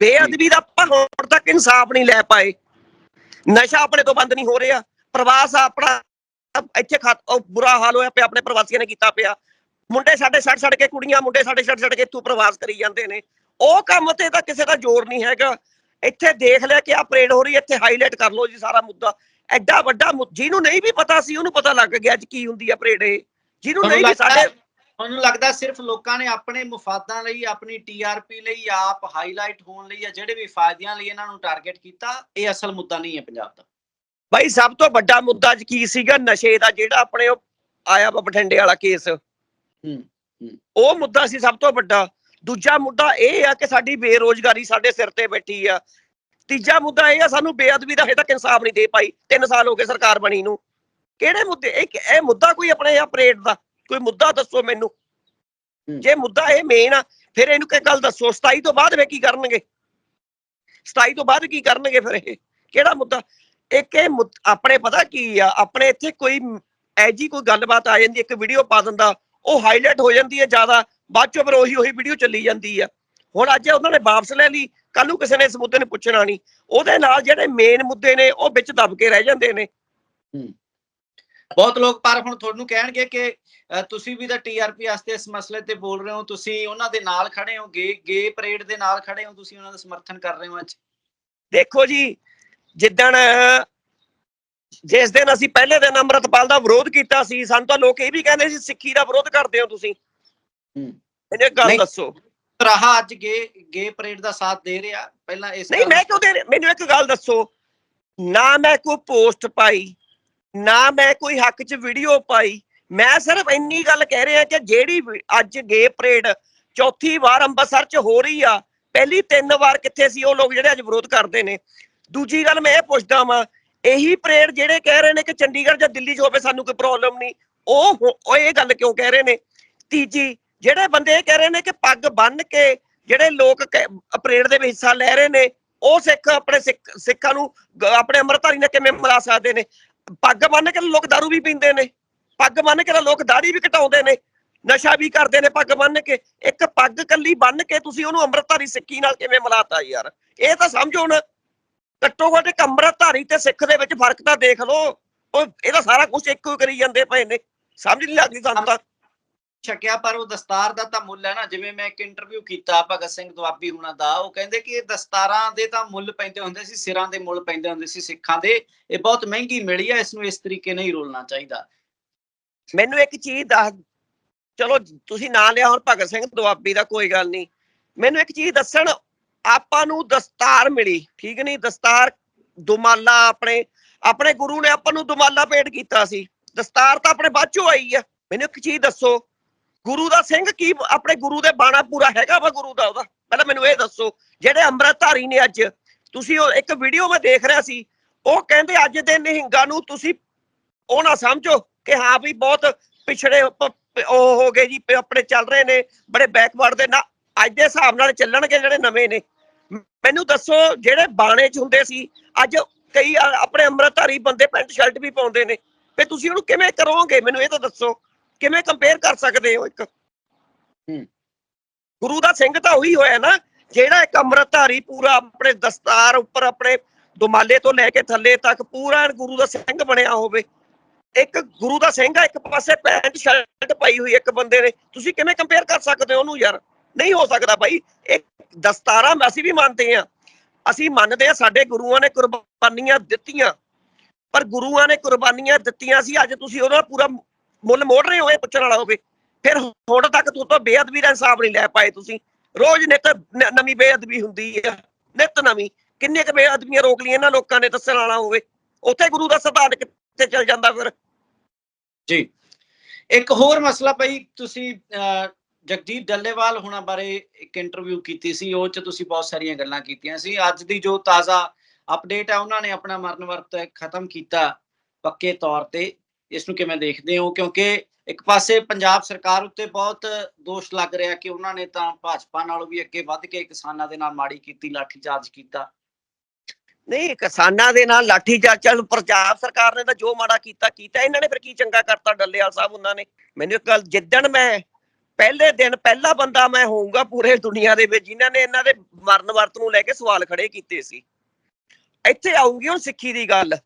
S2: ਬੇਅਦਬੀ ਦਾ ਆਪਾਂ ਹੁਣ ਤੱਕ ਇਨਸਾਫ ਨਹੀਂ ਲੈ ਪਾਏ। ਨਸ਼ਾ ਆਪਣੇ ਤੋਂ ਬੰਦ ਨਹੀਂ ਹੋ ਰਿਹਾ। ਪ੍ਰਵਾਸ ਆਪਣਾ ਇੱਥੇ ਖਤ ਬੁਰਾ ਹਾਲ ਹੋਇਆ ਪਿਆ ਆਪਣੇ ਪ੍ਰਵਾਸੀਆਂ ਨੇ ਕੀਤਾ ਪਿਆ। ਮੁੰਡੇ ਸਾਡੇ ਛੱਡ ਛੱਡ ਕੇ ਕੁੜੀਆਂ ਮੁੰਡੇ ਸਾਡੇ ਛੱਡ ਛੱਡ ਕੇ ਇੱਥੋਂ ਪ੍ਰਵਾਸ ਕਰੀ ਜਾਂਦੇ ਨੇ। ਉਹ ਕੰਮ ਤੇ ਤਾਂ ਕਿਸੇ ਦਾ ਜ਼ੋਰ ਨਹੀਂ ਹੈਗਾ। ਇੱਥੇ ਦੇਖ ਲਿਆ ਕਿ ਆ ਪਰੇਡ ਹੋ ਰਹੀ ਹੈ, ਇੱਥੇ ਹਾਈਲਾਈਟ ਕਰ ਲਓ ਜੀ ਸਾਰਾ ਮੁੱਦਾ। ਐਡਾ ਵੱਡਾ ਜਿਹਨੂੰ ਨਹੀਂ ਵੀ ਪਤਾ ਸੀ ਉਹਨੂੰ ਪਤਾ ਲੱਗ ਗਿਆ ਅੱਜ ਕੀ ਹੁੰਦੀ ਆ ਪਰੇਡ ਇਹ। ਜਿਹਨੂੰ ਨਹੀਂ ਵੀ ਸਾਡੇ
S1: ਤੁਹਾਨੂੰ ਲੱਗਦਾ ਸਿਰਫ ਲੋਕਾਂ ਨੇ ਆਪਣੇ ਮੁਫਾਦਾਂ ਲਈ ਆਪਣੀ ਟੀਆਰਪੀ ਲਈ ਆਪ ਹਾਈਲਾਈਟ ਹੋਣ ਲਈ ਜਾਂ ਜਿਹੜੇ ਵੀ ਫਾਇਦਿਆਂ ਲਈ ਇਹਨਾਂ ਨੂੰ ਟਾਰਗੇਟ ਕੀਤਾ ਇਹ ਅਸਲ ਮੁੱਦਾ ਨਹੀਂ ਹੈ ਪੰਜਾਬ ਦਾ।
S2: ਭਾਈ ਸਭ ਤੋਂ ਵੱਡਾ ਮੁੱਦਾ ਅੱਜ ਕੀ ਸੀਗਾ? ਨਸ਼ੇ ਦਾ ਜਿਹੜਾ ਆਪਣੇ ਉਹ ਆਇਆ ਬਠਿੰਡੇ ਵਾਲਾ ਕੇਸ।
S1: ਹੂੰ।
S2: ਉਹ ਮੁੱਦਾ ਸੀ ਸਭ ਤੋਂ ਵੱਡਾ। ਦੂਜਾ ਮੁੱਦਾ ਇਹ ਆ ਕਿ ਸਾਡੀ ਬੇਰੋਜ਼ਗਾਰੀ ਸਾਡੇ ਸਿਰ ਤੇ ਬੈਠੀ ਆ। ਤੀਜਾ ਮੁੱਦਾ ਇਹ ਆ ਸਾਨੂੰ ਬੇਅਦਬੀ ਦਾ ਹਜੇ ਤੱਕ ਇਨਸਾਫ ਨਹੀਂ ਦੇ ਪਾਈ 3 ਸਾਲ ਹੋ ਗਏ ਸਰਕਾਰ ਬਣੀ ਨੂੰ। ਕਿਹੜੇ ਮੁੱਦੇ ਇਹ ਇਹ ਮੁੱਦਾ ਕੋਈ ਆਪਣੇ ਆਪਰੇਟ ਦਾ ਕੋਈ ਮੁੱਦਾ ਦੱਸੋ ਮੈਨੂੰ। ਜੇ ਮੁੱਦਾ ਇਹ ਮੇਨ ਆ ਫਿਰ ਇਹਨੂੰ ਕੀ ਗੱਲ ਦੱਸੋ 27 ਤੋਂ ਬਾਅਦ ਵੇ ਕੀ ਕਰਨਗੇ? 27 ਤੋਂ ਬਾਅਦ ਕੀ ਕਰਨਗੇ ਫਿਰ ਇਹ? ਕਿਹੜਾ ਮੁੱਦਾ? ਇੱਕ ਇਹ ਆਪਣੇ ਪਤਾ ਕੀ ਆ ਆਪਣੇ ਇੱਥੇ ਕੋਈ ਐਜੀ ਕੋਈ ਗੱਲਬਾਤ ਆ ਜਾਂਦੀ ਇੱਕ ਵੀਡੀਓ ਪਾ ਦਿੰਦਾ ਉਹ ਹਾਈਲਾਈਟ ਹੋ ਜਾਂਦੀ ਹੈ ਜ਼ਿਆਦਾ। ਬਾਅਦ ਚੋਂ ਫਿਰ ਉਹੀ ਉਹੀ ਵੀਡੀਓ ਚੱਲੀ ਜਾਂਦੀ ਆ। ਹੁਣ ਅੱਜ ਉਹਨਾਂ ਨੇ ਵਾਪਸ ਲੈ ਲਈ ਕੱਲ ਨੂੰ ਕਿਸੇ ਨੇ ਇਸ ਮੁੱਦੇ ਨੂੰ ਪੁੱਛਣਾ ਨਹੀਂ। ਉਹਦੇ ਨਾਲ ਜਿਹੜੇ ਮੇਨ ਮੁੱਦੇ ਨੇ ਉਹ ਵਿੱਚ ਦਬ ਕੇ ਰਹਿ ਜਾਂਦੇ ਨੇ।
S1: ਬਹੁਤ ਲੋਕ ਪਰ ਹੁਣ ਤੁਹਾਨੂੰ ਕਹਿਣਗੇ ਕਿ ਤੁਸੀਂ ਵੀ ਤਾਂ ਟੀਆਰਪੀ ਵਾਸਤੇ ਇਸ ਮਸਲੇ ਤੇ ਬੋਲ ਰਹੇ ਹੋ। ਤੁਸੀਂ ਉਹਨਾਂ ਦੇ ਨਾਲ ਖੜੇ ਹੋ ਗੇ ਗੇ ਪਰੇਡ ਦੇ ਨਾਲ ਖੜੇ ਹੋ ਤੁਸੀਂ ਉਹਨਾਂ ਦਾ ਸਮਰਥਨ ਕਰ ਰਹੇ ਹੋ ਅੱਜ?
S2: ਦੇਖੋ ਜੀ ਜਿੱਦਣ ਜਿਸ ਦਿਨ ਅਸੀਂ ਪਹਿਲੇ ਦਿਨ ਅੰਮ੍ਰਿਤਪਾਲ ਦਾ ਵਿਰੋਧ ਕੀਤਾ ਸੀ ਸਾਨੂੰ ਤਾਂ ਲੋਕ ਇਹ ਵੀ ਕਹਿੰਦੇ ਸੀ ਸਿੱਖੀ ਦਾ ਵਿਰੋਧ ਕਰਦੇ ਹੋ ਤੁਸੀਂ।
S1: ਹੂੰ।
S2: ਇਹਨੇ ਗੱਲ
S1: ਨਹੀਂ।
S2: ਦੱਸੋ
S1: ਰਾਹਾ ਅੱਜ ਗੇ ਗੇ ਪਰੇਡ ਦਾ ਸਾਥ ਦੇ ਰਿਹਾ ਪਹਿਲਾਂ ਇਸ
S2: ਨਹੀਂ
S1: ਗੱਲ-
S2: ਮੈਂ ਕਿਉਂ ਦੇ ਰਿਹਾ? ਮੈਨੂੰ ਇੱਕ ਗੱਲ ਦੱਸੋ ਨਾ ਮੈਂ ਕੋਈ ਪੋਸਟ ਪਾਈ ਨਾ ਮੈਂ ਕੋਈ ਹੱਕ 'ਚ ਵੀਡੀਓ ਪਾਈ ਮੈਂ ਸਿਰਫ ਇੰਨੀ ਗੱਲ ਕਹਿ ਰਿਹਾ ਕਿ ਜਿਹੜੀ ਵੀ ਅੱਜ ਗੇ ਪਰੇਡ ਚੌਥੀ ਵਾਰ ਅੰਮ੍ਰਿਤਸਰ 'ਚ ਹੋ ਰਹੀ ਆ ਪਹਿਲੀ ਤਿੰਨ ਵਾਰ ਕਿੱਥੇ ਸੀ ਉਹ ਲੋਕ ਜਿਹੜੇ ਅੱਜ ਵਿਰੋਧ ਕਰਦੇ ਨੇ ਦੂਜੀ ਗੱਲ ਮੈਂ ਇਹ ਪੁੱਛਦਾ ਵਾਂ ਇਹੀ ਪਰੇਡ ਜਿਹੜੇ ਕਹਿ ਰਹੇ ਨੇ ਕਿ ਚੰਡੀਗੜ੍ਹ ਜਾਂ ਦਿੱਲੀ 'ਚ ਹੋਵੇ ਸਾਨੂੰ ਕੋਈ ਪ੍ਰੋਬਲਮ ਨਹੀਂ ਉਹ ਹੋ- ਉਹ ਇਹ ਗੱਲ ਕਿਉਂ ਕਹਿ ਰਹੇ ਨੇ ਤੀਜੀ ਜਿਹੜੇ ਬੰਦੇ ਇਹ ਕਹਿ ਰਹੇ ਨੇ ਕਿ ਪੱਗ ਬੰਨ ਕੇ ਜਿਹੜੇ ਲੋਕ ਕਹਿ- ਪਰੇਡ ਦੇ ਵਿੱਚ ਹਿੱਸਾ ਲੈ ਰਹੇ ਨੇ, ਉਹ ਸਿੱਖ ਆਪਣੇ ਸਿੱਖ, ਸਿੱਖਾਂ ਨੂੰ ਆਪਣੇ ਅੰਮ੍ਰਿਤਧਾਰੀ ਨਾਲ ਕਿਵੇਂ ਮਿਲਾ ਸਕਦੇ ਨੇ? ਪੱਗ ਬੰਨ ਕੇ ਲੋਕ दारू ਵੀ ਪੀਂਦੇ ਨੇ, ਪੱਗ ਬੰਨ ਕੇ ਤਾਂ ਲੋਕ ਦਾੜੀ ਵੀ ਘਟਾਉਂਦੇ ਨੇ, ਨਸ਼ਾ ਵੀ ਕਰਦੇ ਨੇ ਪੱਗ ਬੰਨ ਕੇ। ਇੱਕ ਪੱਗ ਕੱਲੀ ਬੰਨ ਕੇ ਤੁਸੀਂ ਉਹਨੂੰ ਅੰਮ੍ਰਿਤਧਾਰੀ ਸਿੱਖੀ ਨਾਲ ਕਿਵੇਂ ਮਿਲਾਤਾ ਯਾਰ? ਇਹ ਤਾਂ ਸਮਝੋ ਨਾ। ਘੱਟੋ ਘੱਟ ਇੱਕ ਅੰਮ੍ਰਿਤਧਾਰੀ ਤੇ ਸਿੱਖ ਦੇ ਵਿੱਚ ਫ਼ਰਕ ਤਾਂ ਦੇਖ ਲਓ। ਉਹ ਇਹਦਾ ਸਾਰਾ ਕੁਝ ਇੱਕੋ ਹੀ ਕਰੀ ਜਾਂਦੇ ਪਏ ਨੇ। ਸਮਝ ਨਹੀਂ ਲੱਗਦੀ ਸਾਨੂੰ ਤਾਂ?
S1: ਛਕਿਆ, ਪਰ ਉਹ ਦਸਤਾਰ ਦਾ ਤਾਂ ਮੁੱਲ ਹੈ ਨਾ, ਜਿਵੇਂ ਮੈਂ ਇੱਕ ਇੰਟਰਵਿਊ ਕੀਤਾ ਭਗਤ ਸਿੰਘ ਦੁਆਬੀ ਹੁਣਾਂ ਦਾ, ਉਹ ਕਹਿੰਦੇ ਕਿ ਇਹ ਦਸਤਾਰਾਂ ਦੇ ਤਾਂ ਮੁੱਲ ਪੈਂਦੇ ਹੁੰਦੇ ਸੀ, ਸਿਰਾਂ ਦੇ ਮੁੱਲ ਪੈਂਦੇ ਹੁੰਦੇ ਸੀ, ਸਿੱਖਾਂ ਦੇ, ਇਹ ਬਹੁਤ ਮਹਿੰਗੀ ਮਿਲੀ ਆ, ਇਸ ਨੂੰ ਇਸ ਤਰੀਕੇ ਨਹੀਂ ਰੋਲਣਾ ਚਾਹੀਦਾ।
S2: ਮੈਨੂੰ ਇੱਕ ਚੀਜ਼ ਦੱਸ, ਚਲੋ ਤੁਸੀਂ ਨਾਂ ਲਿਆ ਹੁਣ ਭਗਤ ਸਿੰਘ ਦੁਆਬੀ ਦਾ ਕੋਈ ਗੱਲ ਨਹੀਂ। ਮੈਨੂੰ ਇੱਕ ਚੀਜ਼ ਦੱਸਣ, ਆਪਾਂ ਨੂੰ ਦਸਤਾਰ ਮਿਲੀ, ਠੀਕ ਨਹੀਂ? ਦਸਤਾਰ ਦੁਮਾਲਾ ਆਪਣੇ ਆਪਣੇ ਗੁਰੂ ਨੇ ਆਪਾਂ ਨੂੰ ਦੁਮਾਲਾ ਭੇਟ ਕੀਤਾ ਸੀ। ਦਸਤਾਰ ਤਾਂ ਆਪਣੇ ਬਾਅਦ ਚੋਂ ਆਈ ਆ। ਮੈਨੂੰ ਇੱਕ ਚੀਜ਼ ਦੱਸੋ ਗੁਰੂ ਦਾ ਸਿੰਘ ਕੀ ਆਪਣੇ ਗੁਰੂ ਦੇ ਬਾਣਾ ਪੂਰਾ ਹੈਗਾ ਵਾ ਗੁਰੂ ਦਾ ਉਹਦਾ? ਪਹਿਲਾਂ ਮੈਨੂੰ ਇਹ ਦੱਸੋ, ਜਿਹੜੇ ਅੰਮ੍ਰਿਤਧਾਰੀ ਨੇ ਅੱਜ, ਤੁਸੀਂ ਉਹ ਇੱਕ ਵੀਡੀਓ ਮੈਂ ਦੇਖ ਰਿਹਾ ਸੀ, ਉਹ ਕਹਿੰਦੇ ਅੱਜ ਦੇ ਨਿਹੰਗਾਂ ਨੂੰ ਤੁਸੀਂ ਉਹ ਨਾ ਸਮਝੋ ਕਿ ਹਾਂ ਵੀ ਬਹੁਤ ਪਿਛੜੇ ਉਹ ਹੋ ਗਏ ਜੀ ਆਪਣੇ ਚੱਲ ਰਹੇ ਨੇ, ਬੜੇ ਬੈਕਵਰਡ ਦੇ ਨਾ, ਅੱਜ ਦੇ ਹਿਸਾਬ ਨਾਲ ਚੱਲਣਗੇ ਜਿਹੜੇ ਨਵੇਂ ਨੇ। ਮੈਨੂੰ ਦੱਸੋ, ਜਿਹੜੇ ਬਾਣੇ 'ਚ ਹੁੰਦੇ ਸੀ, ਅੱਜ ਕਈ ਆਪਣੇ ਅੰਮ੍ਰਿਤਧਾਰੀ ਬੰਦੇ ਪੈਂਟ ਸ਼ਰਟ ਵੀ ਪਾਉਂਦੇ ਨੇ ਤੇ ਤੁਸੀਂ ਉਹਨੂੰ ਕਿਵੇਂ ਕਰੋਗੇ? ਮੈਨੂੰ ਇਹ ਤਾਂ ਦੱਸੋ। ਕਿਵੇਂ ਕੰਪੇਅਰ ਕਰ ਸਕਦੇ ਹੋ ਇੱਕ? ਗੁਰੂ ਦਾ ਸਿੰਘ ਤਾਂ ਉਹੀ ਹੋਇਆ ਨਾ ਜਿਹੜਾ ਇੱਕ ਅੰਮ੍ਰਿਤਧਾਰੀ ਪੂਰਾ ਆਪਣੇ ਦਸਤਾਰ ਉੱਪਰ ਆਪਣੇ ਦੁਮਾਲੇ ਤੋਂ ਲੈ ਕੇ ਥੱਲੇ ਤੱਕ ਪੂਰਾ ਗੁਰੂ ਦਾ ਸਿੰਘ ਬਣਿਆ ਹੋਵੇ। ਇੱਕ ਗੁਰੂ ਦਾ ਸਿੰਘ ਆ ਇੱਕ ਪਾਸੇ ਪੈਂਟ ਸ਼ਰਟ ਪਾਈ ਹੋਈ ਇੱਕ ਬੰਦੇ ਨੇ। ਤੁਸੀਂ ਕਿਵੇਂ ਕੰਪੇਅਰ ਕਰ ਸਕਦੇ ਹੋ ਉਹਨੂੰ ਯਾਰ? ਨਹੀਂ ਹੋ ਸਕਦਾ ਬਾਈ। ਇਹ ਦਸਤਾਰਾਂ ਅਸੀਂ ਵੀ ਮੰਨਦੇ ਆ ਅਸੀਂ ਮੰਨਦੇ ਆ ਸਾਡੇ ਗੁਰੂਆਂ ਨੇ ਕੁਰਬਾਨੀਆਂ ਦਿੱਤੀਆਂ। ਪਰ ਗੁਰੂਆਂ ਨੇ ਕੁਰਬਾਨੀਆਂ ਦਿੱਤੀਆਂ ਸੀ ਅੱਜ ਤੁਸੀਂ ਉਹਦਾ ਪੂਰਾ ਮੁੱਲ ਮੋੜ ਰਹੇ ਹੋ ਇਹ ਪੁੱਛਣ ਵਾਲਾ ਹੋਵੇ ਫਿਰ ਹੁਣ ਤੱਕ ਤੂੰ ਤੋਂ ਬੇਅਦਬੀ ਦਾ ਇਨਸਾਫ ਨਹੀਂ ਲੈ ਪਾਏ ਤੁਸੀਂ। ਰੋਜ਼ ਨਿਤ ਨਵੀਂ ਬੇਅਦਬੀ ਹੁੰਦੀ ਆ। ਨਿਤ ਨਵੀਂ। ਕਿੰਨੇ ਕੁ ਬੇਅਦਬੀਆਂ ਰੋਕ ਲਈਆਂ ਇਹਨਾਂ ਲੋਕਾਂ ਨੇ ਦੱਸਣ ਵਾਲਾ ਹੋਵੇ। ਉੱਥੇ ਗੁਰੂ ਦਾ ਸਿਧਾਂਤ ਕਿੱਥੇ ਚੱਲ ਜਾਂਦਾ ਫਿਰ?
S1: ਜੀ। ਇੱਕ ਹੋਰ ਮਸਲਾ ਭਾਈ ਤੁਸੀਂ ਅਹ, ਜਗਜੀਤ ਡੱਲੇਵਾਲ ਹੋਣਾ ਬਾਰੇ ਇੱਕ ਇੰਟਰਵਿਊ ਕੀਤੀ ਸੀ। ਉਹ ਚ ਤੁਸੀਂ ਬਹੁਤ ਸਾਰੀਆਂ ਗੱਲਾਂ ਕੀਤੀਆਂ ਸੀ। ਅੱਜ ਦੀ ਜੋ ਤਾਜ਼ਾ ਅਪਡੇਟ ਹੈ ਉਹਨਾਂ ਨੇ ਆਪਣਾ ਮਰਨ ਵਰਤ ਖਤਮ ਕੀਤਾ ਪੱਕੇ ਤੌਰ ਤੇ। ਇਸ ਨੂੰ ਕਿਵੇਂ ਦੇਖਦੇ ਹੋ? ਕਿਉਂਕਿ ਇੱਕ ਪਾਸੇ ਪੰਜਾਬ ਸਰਕਾਰ ਉੱਤੇ ਬਹੁਤ ਦੋਸ਼ ਲੱਗ ਰਿਹਾ ਕਿ ਉਹਨਾਂ ਨੇ ਤਾਂ ਭਾਜਪਾ ਨਾਲੋਂ ਵੀ ਅੱਗੇ ਵੱਧ ਕੇ ਕਿਸਾਨਾਂ ਦੇ ਨਾਲ ਮਾੜੀ ਕੀਤੀ, ਲਾਠੀਚਾਰਜ ਕੀਤਾ।
S2: ਨਹੀਂ, ਕਿਸਾਨਾਂ ਦੇ ਨਾਲ ਲਾਠੀ ਪੰਜਾਬ ਸਰਕਾਰ ਨੇ ਤਾਂ ਜੋ ਮਾੜਾ ਕੀਤਾ ਕੀਤਾ ਇਹਨਾਂ ਨੇ, ਫਿਰ ਕੀ ਚੰਗਾ ਕਰਤਾ ਡੱਲੇਵਾਲ ਸਾਹਿਬ ਉਹਨਾਂ ਨੇ? ਮੈਨੂੰ ਇੱਕ ਗੱਲ ਜਿੱਦਣ ਮੈਂ ਪਹਿਲੇ ਦਿਨ ਪਹਿਲਾ ਬੰਦਾ ਮੈਂ ਹੋਊਗਾ ਪੂਰੇ ਦੁਨੀਆ ਦੇ ਵਿੱਚ, ਜਿਨ੍ਹਾਂ ਨੇ ਇਹਨਾਂ ਦੇ ਮਰਨ ਵਰਤ ਨੂੰ ਲੈ ਕੇ ਸਵਾਲ ਖੜੇ ਕੀਤੇ ਸੀ। ਇੱਥੇ ਆਉਂਗੀ ਹੁਣ ਸਿੱਖੀ ਦੀ ਗੱਲ।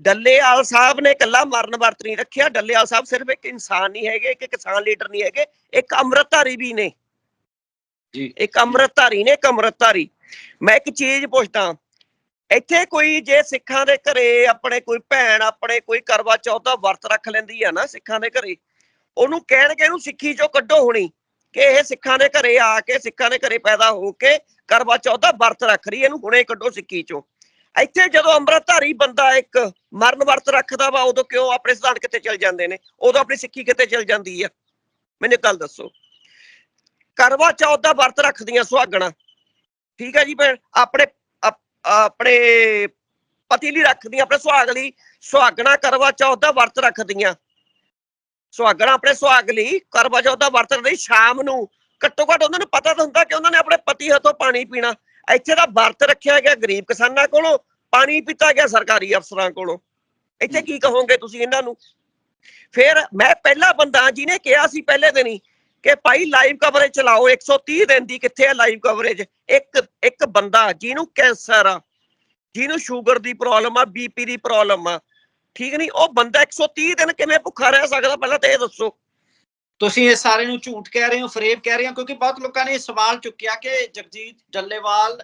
S2: ਡੱਲੇਵਾਲ ਸਾਹਿਬ ਨੇ ਇਕੱਲਾ ਮਰਨ ਵਰਤ ਨਹੀਂ ਰੱਖਿਆ। ਡੱਲੇਵਾਲ ਸਾਹਿਬ ਸਿਰਫ ਇੱਕ ਇਨਸਾਨ ਨਹੀਂ ਹੈਗੇ ਇੱਕ ਕਿਸਾਨ ਲੀਡਰ ਨਹੀਂ ਹੈਗੇ ਇੱਕ ਅੰਮ੍ਰਿਤਧਾਰੀ ਵੀ ਨੇ।
S1: ਜੀ।
S2: ਇੱਕ ਅੰਮ੍ਰਿਤਧਾਰੀ ਨੇ ਇੱਕ ਅੰਮ੍ਰਿਤਧਾਰੀ। ਮੈਂ ਇੱਕ ਚੀਜ਼ ਪੁੱਛਦਾ ਇੱਥੇ ਕੋਈ ਜੇ ਸਿੱਖਾਂ ਦੇ ਘਰੇ ਆਪਣੇ ਕੋਈ ਭੈਣ ਆਪਣੇ ਕੋਈ ਕਰਵਾ ਚੌਥ ਦਾ ਵਰਤ ਰੱਖ ਲੈਂਦੀ ਆ ਨਾ ਸਿੱਖਾਂ ਦੇ ਘਰੇ ਉਹਨੂੰ ਕਹਿਣਗੇ ਇਹਨੂੰ ਸਿੱਖੀ ਚੋਂ ਕੱਢੋ ਹੁਣੀ ਕਿ ਇਹ ਸਿੱਖਾਂ ਦੇ ਘਰੇ ਆ ਕੇ ਸਿੱਖਾਂ ਦੇ ਘਰੇ ਪੈਦਾ ਹੋ ਕੇ ਕਰਵਾ ਚੌਥ ਦਾ ਵਰਤ ਰੱਖ ਰਹੀ ਇਹਨੂੰ ਹੁਣੇ ਕੱਢੋ ਸਿੱਖੀ ਚੋਂ। ਇੱਥੇ ਜਦੋਂ ਅੰਮ੍ਰਿਤਧਾਰੀ ਬੰਦਾ ਇੱਕ ਮਰਨ ਵਰਤ ਰੱਖਦਾ ਵਾ, ਉਦੋਂ ਕਿਉਂ ਆਪਣੇ ਸਿਧਾਂਤ ਕਿੱਥੇ ਚਲ ਜਾਂਦੇ ਨੇ? ਉਦੋਂ ਆਪਣੀ ਸਿੱਖੀ ਕਿੱਥੇ ਚਲ ਜਾਂਦੀ ਆ? ਮੈਨੂੰ ਇੱਕ ਗੱਲ ਦੱਸੋ। ਕਰਵਾ ਚੌਥ ਦਾ ਵਰਤ ਰੱਖਦੀਆਂ ਸੁਹਾਗਣਾ। ਠੀਕ ਹੈ ਜੀ ਭੈਣ ਆਪਣੇ ਆਪਣੇ ਪਤੀ ਲਈ ਰੱਖਦੀਆਂ, ਆਪਣੇ ਸੁਹਾਗ ਲਈ ਸੁਹਾਗਣਾ ਕਰਵਾ ਚੌਥ ਦਾ ਵਰਤ ਰੱਖਦੀਆਂ। ਸੁਹਾਗਣਾ ਆਪਣੇ ਸੁਹਾਗ ਲਈ, ਕਰਵਾ ਚੌਥ ਦਾ ਵਰਤ ਰੱਖਦੀ ਸ਼ਾਮ ਨੂੰ। ਘੱਟੋ ਘੱਟ ਉਹਨਾਂ ਨੂੰ ਪਤਾ ਤਾਂ ਹੁੰਦਾ ਕਿ ਉਹਨਾਂ ਨੇ ਆਪਣੇ ਪਤੀ ਹੱਥੋਂ ਪਾਣੀ ਪੀਣਾ। ਇੱਥੇ ਦਾ ਵਰਤ ਰੱਖਿਆ ਗਿਆ ਗਰੀਬ ਕਿਸਾਨਾਂ ਕੋਲੋਂ, ਪਾਣੀ ਪੀਤਾ ਗਿਆ ਸਰਕਾਰੀ ਅਫਸਰਾਂ ਕੋਲੋਂ। ਇੱਥੇ ਕੀ ਕਹੋਗੇ ਤੁਸੀਂ ਇਹਨਾਂ ਨੂੰ? ਫਿਰ ਮੈਂ ਪਹਿਲਾ ਬੰਦਾ ਜਿਹਨੇ ਕਿਹਾ ਸੀ ਪਹਿਲੇ ਦਿਨ ਹੀ ਕਿ ਭਾਈ ਲਾਈਵ ਕਵਰੇਜ ਚਲਾਓ 130 ਦਿਨ ਦੀ ਕਿੱਥੇ ਹੈ ਲਾਈਵ ਕਵਰੇਜ? ਇੱਕ ਇੱਕ ਬੰਦਾ ਜਿਹਨੂੰ ਕੈਂਸਰ ਆ, ਜਿਹਨੂੰ ਸ਼ੂਗਰ ਦੀ ਪ੍ਰੋਬਲਮ ਆ ਬੀਪੀ ਦੀ ਪ੍ਰੋਬਲਮ ਆ, ਠੀਕ ਨਹੀਂ ਉਹ ਬੰਦਾ 130 ਦਿਨ ਕਿਵੇਂ ਭੁੱਖਾ ਰਹਿ ਸਕਦਾ? ਪਹਿਲਾਂ ਤਾਂ ਇਹ ਦੱਸੋ।
S1: ਤੁਸੀਂ ਇਹ ਸਾਰੇ ਨੂੰ ਝੂਠ ਕਹਿ ਰਹੇ ਹੋ, ਫਰੇਬ ਕਹਿ ਰਹੇ ਹੋ, ਕਿਉਂਕਿ ਬਹੁਤ ਲੋਕਾਂ ਨੇ ਇਹ ਸਵਾਲ ਚੁੱਕਿਆ ਕਿ ਜਗਜੀਤ ਡੱਲੇਵਾਲ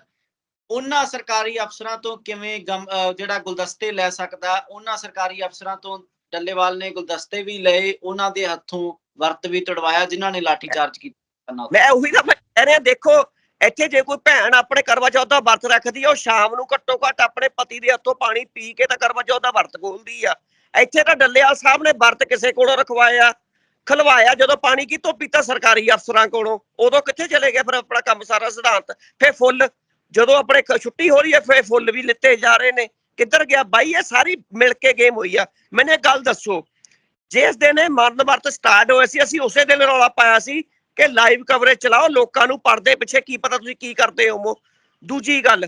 S1: ਉਹਨਾਂ ਸਰਕਾਰੀ ਅਫਸਰਾਂ ਤੋਂ ਕਿਵੇਂ ਜਿਹੜਾ ਗੁਲਦਸਤੇ ਲੈ ਸਕਦਾ, ਉਹਨਾਂ ਸਰਕਾਰੀ ਅਫਸਰਾਂ ਤੋਂ ਡੱਲੇਵਾਲ ਨੇ ਗੁਲਦਸਤੇ ਵੀ ਲਏ, ਉਹਨਾਂ ਦੇ ਹੱਥੋਂ ਵਰਤ ਵੀ ਤੜਵਾਇਆ, ਜਿਨ੍ਹਾਂ ਨੇ ਲਾਠੀ ਚਾਰਜ ਕੀਤਾ
S2: ਮੈਂ ਉਹੀ ਤਾਂ ਮੈਂ ਕਹਿ ਰਿਹਾ, ਦੇਖੋ, ਇੱਥੇ ਜੇ ਕੋਈ ਭੈਣ ਆਪਣੇ ਕਰਵਾ ਚੌਥ ਦਾ ਵਰਤ ਰੱਖਦੀ ਆ, ਉਹ ਸ਼ਾਮ ਨੂੰ ਘੱਟੋ ਘੱਟ ਆਪਣੇ ਪਤੀ ਦੇ ਹੱਥੋਂ ਪਾਣੀ ਪੀ ਕੇ ਤਾਂ ਕਰਵਾ ਚੌਥ ਦਾ ਵਰਤ ਖੋਲਦੀ ਆ। ਇੱਥੇ ਤਾਂ ਡੱਲੇਵਾਲ ਸਾਹਿਬ ਨੇ ਵਰਤ ਕਿਸੇ ਕੋਲੋਂ ਰਖਵਾਇਆ ਖਲਵਾਇਆ ਜਦੋਂ ਪਾਣੀ ਕਿਤੋਂ ਪੀਤਾ ਸਰਕਾਰੀ ਅਫਸਰਾਂ ਕੋਲੋਂ। ਉਦੋਂ ਕਿੱਥੇ ਚਲੇ ਗਏ ਫਿਰ ਆਪਣਾ ਕੰਮ ਸਾਰਾ ਸਿਧਾਂਤ? ਫੇ ਫੁੱਲ। ਜਦੋਂ ਆਪਣੇ ਛੁੱਟੀ ਹੋ ਰਹੀ ਹੈ ਫੇ ਫੁੱਲ ਵੀ ਲਿੱਤੇ ਜਾ ਰਹੇ ਨੇ। ਕਿੱਧਰ ਗਿਆ? ਬਾਈ ਇਹ ਸਾਰੀ ਮਿਲ ਕੇ ਗੇਮ ਹੋਈ ਆ। ਮੈਨੂੰ ਗੱਲ ਦੱਸੋ। ਜਿਸ ਦਿਨ ਇਹ ਮਰਨ ਵਰਤ ਸਟਾਰਟ ਹੋਇਆ ਸੀ ਅਸੀਂ ਉਸੇ ਦਿਨ ਰੌਲਾ ਪਾਇਆ ਸੀ ਕਿ ਲਾਈਵ ਕਵਰੇਜ ਚਲਾਓ ਲੋਕਾਂ ਨੂੰ ਪਰਦੇ ਪਿੱਛੇ ਕੀ ਪਤਾ ਤੁਸੀਂ ਕੀ ਕਰਦੇ ਹੋ ਦੂਜੀ ਗੱਲ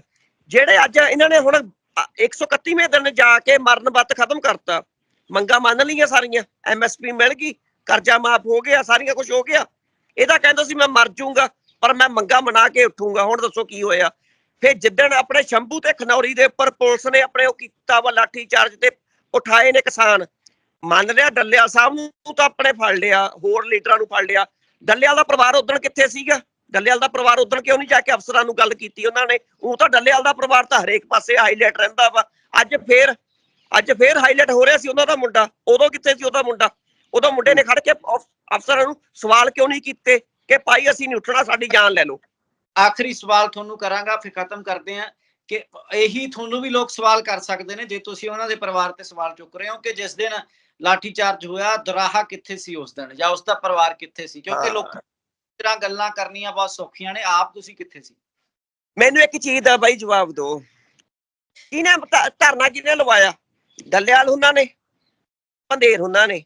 S2: ਜਿਹੜੇ ਅੱਜ ਇਹਨਾਂ ਨੇ ਹੁਣ ਅ, 131ਵੇਂ ਦਿਨ ਜਾ ਕੇ ਮਰਨ ਵਰਤ ਖਤਮ ਕਰਤਾ। ਮੰਗਾ ਮੰਨ ਲਈਆਂ ਸਾਰੀਆਂ ਐਮਐਸਪੀ ਮਿਲ ਗਈ ਕਰਜ਼ਾ ਮਾਫ ਹੋ ਗਿਆ, ਸਾਰੀਆਂ ਕੁਝ ਹੋ ਗਿਆ। ਇਹਦਾ ਕਹਿੰਦਾ ਸੀ, ਮੈਂ ਮਰ ਜਾਊਂਗਾ ਪਰ ਮੈਂ ਮੰਗਾ ਮਨਾ ਕੇ ਉੱਠੂੰਗਾ। ਹੁਣ ਦੱਸੋ ਕੀ ਹੋਇਆ? ਫਿਰ ਜਿੱਦਣ ਆਪਣੇ ਸ਼ੰਭੂ ਤੇ ਖਨੌਰੀ ਦੇ ਉੱਪਰ ਪੁਲਿਸ ਨੇ ਆਪਣੇ ਉਹ ਕੀਤਾ ਵਾ ਲਾਠੀ ਚਾਰਜ ਤੇ, ਉਠਾਏ ਨੇ ਕਿਸਾਨ। ਮੰਨ ਲਿਆ ਡੱਲਿਆ ਸਾਹਿਬ ਨੂੰ ਤਾਂ ਆਪਣੇ ਫੜ ਲਿਆ, ਹੋਰ ਲੀਡਰਾਂ ਨੂੰ ਫੜ ਲਿਆ। ਡੱਲਿਆਲ ਦਾ ਪਰਿਵਾਰ ਉਦੋਂ ਕਿੱਥੇ ਸੀਗਾ? ਡੱਲਿਆਲ ਦਾ ਪਰਿਵਾਰ ਉਦੋਂ ਕਿਉਂ ਨਹੀਂ ਜਾ ਕੇ ਅਫਸਰਾਂ ਨੂੰ ਗੱਲ ਕੀਤੀ ਉਹਨਾਂ ਨੇ? ਉਹ ਤਾਂ ਡੱਲਿਆਲ ਦਾ ਪਰਿਵਾਰ ਤਾਂ ਹਰੇਕ ਪਾਸੇ ਹਾਈਲਾਈਟ ਰਹਿੰਦਾ ਵਾ। ਅੱਜ ਫੇਰ ਅੱਜ ਫੇਰ ਹਾਈਲਾਈਟ ਹੋ ਰਿਹਾ ਸੀ ਉਹਨਾਂ ਦਾ ਮੁੰਡਾ। ਉਦੋਂ ਕਿੱਥੇ ਸੀ ਉਹਦਾ ਮੁੰਡਾ? ਉਦੋਂ ਮੁੰਡੇ ਨੇ ਖੜ ਕੇ ਅਫ- ਅਫਸਰਾਂ ਨੂੰ ਸਵਾਲ ਕਿਉਂ ਨਹੀਂ ਕੀਤੇ ਕਿ ਭਾਈ ਅਸੀਂ ਨਹੀਂ ਉੱਠਣਾ ਸਾਡੀ ਜਾਨ ਲੈ ਲਓ।
S1: ਆਖਰੀ ਸਵਾਲ ਤੁਹਾਨੂੰ ਕਰਾਂਗਾ ਫਿਰ ਖਤਮ ਕਰਦੇ ਹਾਂ ਕਿ ਇਹੀ ਤੁਹਾਨੂੰ ਵੀ ਲੋਕ ਸਵਾਲ ਕਰ ਸਕਦੇ ਨੇ ਜੇ ਤੁਸੀਂ ਉਹਨਾਂ ਦੇ ਪਰਿਵਾਰ ਤੇ ਸਵਾਲ ਚੁੱਕ ਰਹੇ ਹੋ ਕਿ ਜਿਸ ਦਿਨ ਲਾਠੀ ਚਾਰਜ ਹੋਇਆ ਦਰਾਹਾ ਕਿੱਥੇ ਸੀ ਉਸ ਦਿਨ? ਜਾਂ ਉਸ ਦਾ ਪਰਿਵਾਰ ਕਿੱਥੇ ਸੀ? ਕਿਉਂਕਿ
S2: ਹਾਂ।
S1: ਲੋਕ ਤਰ੍ਹਾਂ ਗੱਲਾਂ ਕਰਨੀਆਂ ਬਹੁਤ ਸੌਖੀਆਂ ਨੇ ਆਪ ਤੁਸੀਂ ਕਿੱਥੇ ਸੀ?
S2: ਮੈਨੂੰ ਇੱਕ ਚੀਜ਼ ਦਾ ਬਾਈ ਜਵਾਬ ਦਿਓ ਕਿਹਨੇ ਧ- ਧਰਨਾ ਕਿਹਨੇ ਲਵਾਇਆ? ਡੱਲਿਆਲ ਉਹਨਾਂ ਨੇ? ਪੰਦੇਰ ਉਹਨਾਂ ਨੇ?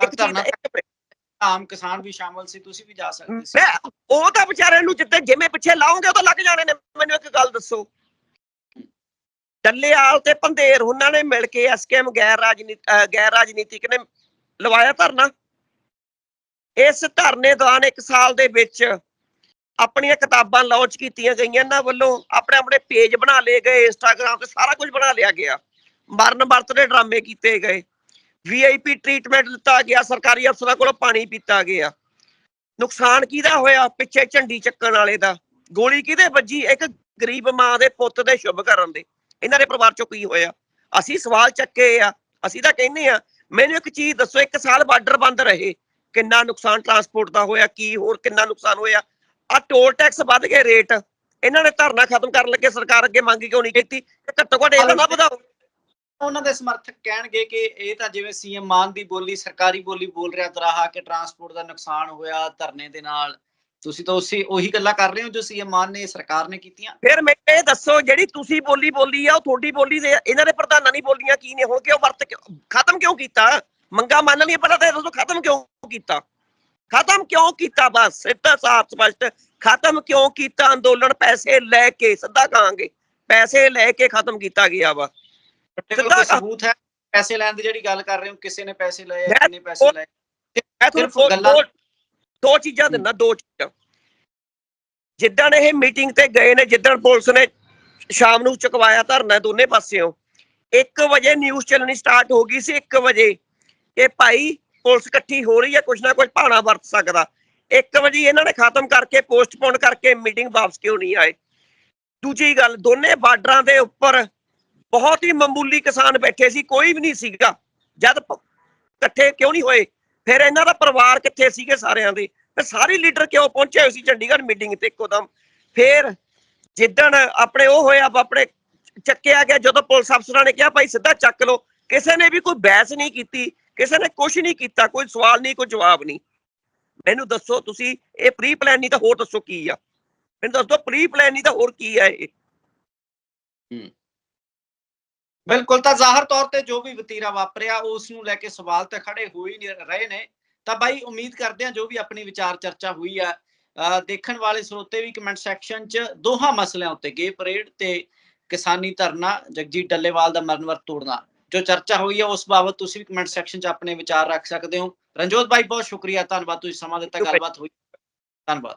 S2: ਇੱਕ
S1: ਧਰਨਾ ਆਮ ਕਿਸਾਨ ਵੀ ਸ਼ਾਮਲ ਸੀ ਤੁਸੀਂ ਵੀ ਜਾ ਸਕਦੇ ਸੀ।
S2: ਉਹ ਤਾਂ ਵਿਚਾਰਿਆਂ ਨੂੰ ਜਿੱਤੇ ਜਿਵੇਂ ਪਿੱਛੇ ਲਾਉਂਗੇ ਉਹ ਤਾਂ ਲੱਗ ਜਾਣੇ ਨੇ। ਮੈਨੂੰ ਇੱਕ ਗੱਲ ਦੱਸੋ। ਡੱਲੇਆਲ ਤੇ ਪੰਦੇਰ ਉਹਨਾਂ ਨੇ ਮਿਲ ਕੇ ਐਸਕੇਐਮ ਗੈਰ ਰਾਜਨੀਤੀ ਗੈਰ ਰਾਜਨੀਤਿਕ ਨੇ ਲਵਾਇਆ ਧਰਨਾ। ਇਸ ਧਰਨੇ ਦੌਰਾਨ ਇੱਕ ਸਾਲ ਦੇ ਵਿੱਚ ਆਪਣੀਆਂ ਕਿਤਾਬਾਂ ਲਾਂਚ ਕੀਤੀਆਂ ਗਈਆਂ। ਇਹਨਾਂ ਵੱਲੋਂ ਆਪਣੇ ਆਪਣੇ ਪੇਜ ਬਣਾ ਲਏ ਗਏ ਇੰਸਟਾਗ੍ਰam ਤੇ ਸਾਰਾ ਕੁਝ ਬਣਾ ਲਿਆ ਗਿਆ। ਮਰਨ ਵਰਤ ਦੇ ਡਰਾਮੇ ਕੀਤੇ ਗਏ। ਵੀਆਈਪੀ ਟ੍ਰੀਟਮੈਂਟ ਦਿੱਤਾ ਗਿਆ, ਸਰਕਾਰੀ ਅਫਸਰਾਂ ਕੋਲੋਂ ਪਾਣੀ ਪੀਤਾ ਗਿਆ। ਨੁਕਸਾਨ ਕਿਹਦਾ ਹੋਇਆ? ਪਿੱਛੇ ਝੰਡੀ ਚੱਕਣ ਵਾਲੇ ਦਾ। ਗੋਲੀ ਕਿਹਦੇ ਵੱਜੀ? ਇੱਕ ਗਰੀਬ ਮਾਂ ਦੇ ਪੁੱਤ ਦੇ ਸ਼ੁਭ ਕਰਨ ਦੇ। ਇਹਨਾਂ ਦੇ ਪਰਿਵਾਰ ਚੋਂ ਕੀ ਹੋਇਆ? ਅਸੀਂ ਸਵਾਲ ਚੱਕੇ ਆ। ਅਸੀਂ ਤਾਂ ਕਹਿੰਦੇ ਆ, ਮੈਨੂੰ ਇੱਕ ਚੀਜ਼ ਦੱਸੋ, ਇੱਕ ਸਾਲ ਬਾਰਡਰ ਬੰਦ ਰਹੇ। ਕਿੰਨਾ ਨੁਕਸਾਨ ਟਰਾਂਸਪੋਰਟ ਦਾ ਹੋਇਆ, ਕੀ ਹੋਰ ਕਿੰਨਾ ਨੁਕਸਾਨ ਹੋਇਆ? ਆ ਟੋਲ ਟੈਕਸ ਵੱਧ ਗਏ ਰੇਟ ਇਹਨਾਂ ਨੇ ਧਰਨਾ ਖਤਮ ਕਰਨ ਲੱਗੇ, ਸਰਕਾਰ ਅੱਗੇ ਮੰਗ ਕਿਉਂ ਨਹੀਂ ਕੀਤੀ? ਘੱਟੋ ਘੱਟ ਇਹਨਾਂ ਦਾ ਵਧਾਓ।
S1: ਉਹਨਾਂ ਦੇ ਸਮਰਥਕ ਕਹਿਣਗੇ ਕਿ ਇਹ ਤਾਂ ਜਿਵੇਂ ਸੀਐਮ ਮਾਨ ਦੀ ਬੋਲੀ, ਸਰਕਾਰੀ ਬੋਲੀ ਬੋਲ ਰਿਹਾ ਦਰਾਹਾ ਕਿ ਟਰਾਂਸਪੋਰਟ ਦਾ ਨੁਕਸਾਨ ਹੋਇਆ ਧਰਨੇ ਦੇ ਨਾਲ। ਤੁਸੀਂ ਤਾਂ ਉਸੇ ਉਹੀ ਗੱਲਾਂ ਕਰ ਰਹੇ ਹੋ ਜੋ ਸੀਐਮ ਮਾਨ ਨੇ, ਸਰਕਾਰ ਨੇ ਕੀਤੀਆਂ?
S2: ਫਿਰ ਮੈਨੂੰ ਇਹ ਦੱਸੋ, ਜਿਹੜੀ ਤੁਸੀਂ ਬੋਲੀ ਬੋਲੀ ਆ, ਉਹ ਤੁਹਾਡੀ ਬੋਲੀ ਦੇ ਇਹਨਾਂ ਦੇ ਪ੍ਰਧਾਨਾਂ ਨਹੀਂ ਬੋਲੀਆਂ, ਕੀ ਨੇ? ਹੁਣ ਕਿਉਂ ਵਰਤ ਖਤਮ ਕਿਉਂ ਕੀਤਾ? ਮੰਗਾ ਮੰਨ ਲਈ ਪਤਾ ਤੇ ਦੱਸੋ, ਖਤਮ ਕਿਉਂ ਕੀਤਾ? ਖਤਮ ਕਿਉਂ ਕੀਤਾ? ਬਸ ਸਿੱਧਾ ਸਾਫ਼ ਸਪਸ਼ਟ। ਖਤਮ ਕਿਉਂ ਕੀਤਾ? ਅੰਦੋਲਨ ਪੈਸੇ ਲੈ ਕੇ ਸਿੱਧਾ ਕਹਾਂਗੇ ਪੈਸੇ ਲੈ ਕੇ ਖਤਮ ਕੀਤਾ ਗਿਆ ਵਾ।
S1: ਤੁਹਾਡੇ ਕੋਲ ਕੋਈ ਸਬੂਤ ਹੈ? ਪੈਸੇ ਲੈਣ ਦੀ ਜਿਹੜੀ ਗੱਲ ਕਰ ਰਹੇ ਹੋ ਕਿਸੇ ਨੇ ਪੈਸੇ ਲਏ ਆ, ਕਿੰਨੇ ਪੈਸੇ ਲਏ।
S2: ਮੈਂ ਤੁਹਾਨੂੰ
S1: ਗੱਲਾਂ-
S2: ਦੋ ਚੀਜ਼ਾਂ ਦਿੰਦਾ ਦੋ ਚੀਜ਼ਾਂ। ਜਿੱਦਣ ਇਹ ਮੀਟਿੰਗ ਤੇ ਗਏ ਨੇ ਜਿੱਦਣ ਪੁਲਿਸ ਨੇ ਸ਼ਾਮ ਨੂੰ ਚੁਕਵਾਇਆ ਧਰਨਾ ਦੋਨੇ ਪਾਸਿਓਂ 1 ਵਜੇ ਨਿਊਜ਼ ਚੱਲਣੀ ਸਟਾਰਟ ਹੋ ਗਈ ਸੀ 1 ਵਜੇ ਕਿ ਭਾਈ ਪੁਲਿਸ ਇਕੱਠੀ ਹੋ ਰਹੀ ਹੈ ਕੁਛ ਨਾ ਕੁਛ ਭਾਣਾ ਵਰਤ ਸਕਦਾ। 1 ਵਜੇ ਇਹਨਾਂ ਨੇ ਖਤਮ ਕਰਕੇ ਪੋਸਟਪੋਨ ਕਰਕੇ ਮੀਟਿੰਗ ਵਾਪਸ ਕਿਉਂ ਨਹੀਂ ਆਏ? ਦੂਜੀ ਗੱਲ ਦੋਨੇ ਬਾਰਡਰਾਂ ਦੇ ਉੱਪਰ ਬਹੁਤ ਹੀ ਮਾਮੂਲੀ ਕਿਸਾਨ ਬੈਠੇ ਸੀ, ਕੋਈ ਵੀ ਨਹੀਂ ਸੀਗਾ। ਜਦ ਇਕੱਠੇ ਕਿਉਂ ਨਹੀਂ ਹੋਏ? ਫਿਰ ਇਹਨਾਂ ਦਾ ਪਰਿਵਾਰ ਕਿੱਥੇ ਸੀਗੇ ਸਾਰਿਆਂ ਦੇ? ਫਿਰ ਸਾਰੇ ਲੀਡਰ ਕਿਉਂ ਪਹੁੰਚੇ ਹੋਏ ਸੀ ਚੰਡੀਗੜ੍ਹ ਮੀਟਿੰਗ ਤੇ ਇੱਕੋਦਮ? ਫਿਰ ਜਿੱਦਣ ਆਪਣੇ ਉਹ ਹੋਇਆ ਆਪਣੇ ਚੱਕਿਆ ਗਿਆ, ਜਦੋਂ ਪੁਲਿਸ ਅਫਸਰਾਂ ਨੇ ਕਿਹਾ, ਭਾਈ ਸਿੱਧਾ ਚੱਕ ਲਓ। ਕਿਸੇ ਨੇ ਵੀ ਕੋਈ ਬਹਿਸ ਨਹੀਂ ਕੀਤੀ, ਕਿਸੇ ਨੇ ਕੁਝ ਨਹੀਂ ਕੀਤਾ, ਕੋਈ ਸਵਾਲ ਨਹੀਂ, ਕੋਈ ਜਵਾਬ ਨਹੀਂ। ਮੈਨੂੰ ਦੱਸੋ ਤੁਸੀਂ, ਇਹ ਪ੍ਰੀ ਪਲਾਨ ਨਹੀਂ ਤਾਂ ਹੋਰ ਦੱਸੋ ਕੀ ਆ? ਮੈਨੂੰ ਦੱਸੋ ਪ੍ਰੀ ਪਲਾਨ ਨਹੀਂ ਤਾਂ ਹੋਰ ਕੀ ਆ ਇਹ?
S1: ਬਿਲਕੁਲ ਤਾਂ ਜ਼ਾਹਰ ਤੌਰ ਤੇ ਜੋ ਵੀ ਵਤੀਰਾ ਵਾਪਰਿਆ ਉਸ ਨੂੰ ਲੈ ਕੇ ਸਵਾਲ ਤਾਂ ਖੜੇ ਹੋ ਹੀ ਰਹੇ ਨੇ। ਤਾਂ ਬਾਈ ਉਮੀਦ ਕਰਦੇ ਹਾਂ ਜੋ ਵੀ ਆਪਣੀ ਵਿਚਾਰ ਚਰਚਾ ਹੋਈ ਆ ਦੇਖਣ ਵਾਲੇ ਸਰੋਤੇ ਵੀ ਕਮੈਂਟ ਸੈਕਸ਼ਨ 'ਚ ਦੋਹਾਂ ਮਸਲਿਆਂ ਉੱਤੇ ਗੇ ਪਰੇਡ ਤੇ ਕਿਸਾਨੀ ਧਰਨਾ ਜਗਜੀਤ ਡੱਲੇਵਾਲ ਦਾ ਮਰਨਵਰ ਤੋੜਨਾ। ਜੋ ਚਰਚਾ ਹੋਈ ਹੈ ਉਸ ਬਾਬਤ ਤੁਸੀਂ ਵੀ ਕਮੈਂਟ ਸੈਕਸ਼ਨ 'ਚ ਆਪਣੇ ਵਿਚਾਰ ਰੱਖ ਸਕਦੇ ਹੋ। ਰਣਜੋਤ ਬਾਈ ਬਹੁਤ ਸ਼ੁਕਰੀਆ। ਧੰਨਵਾਦ ਤੁਸੀਂ ਸਮਾਂ ਦਿੱਤਾ ਗੱਲਬਾਤ ਹੋਈ। ਧੰਨਵਾਦ।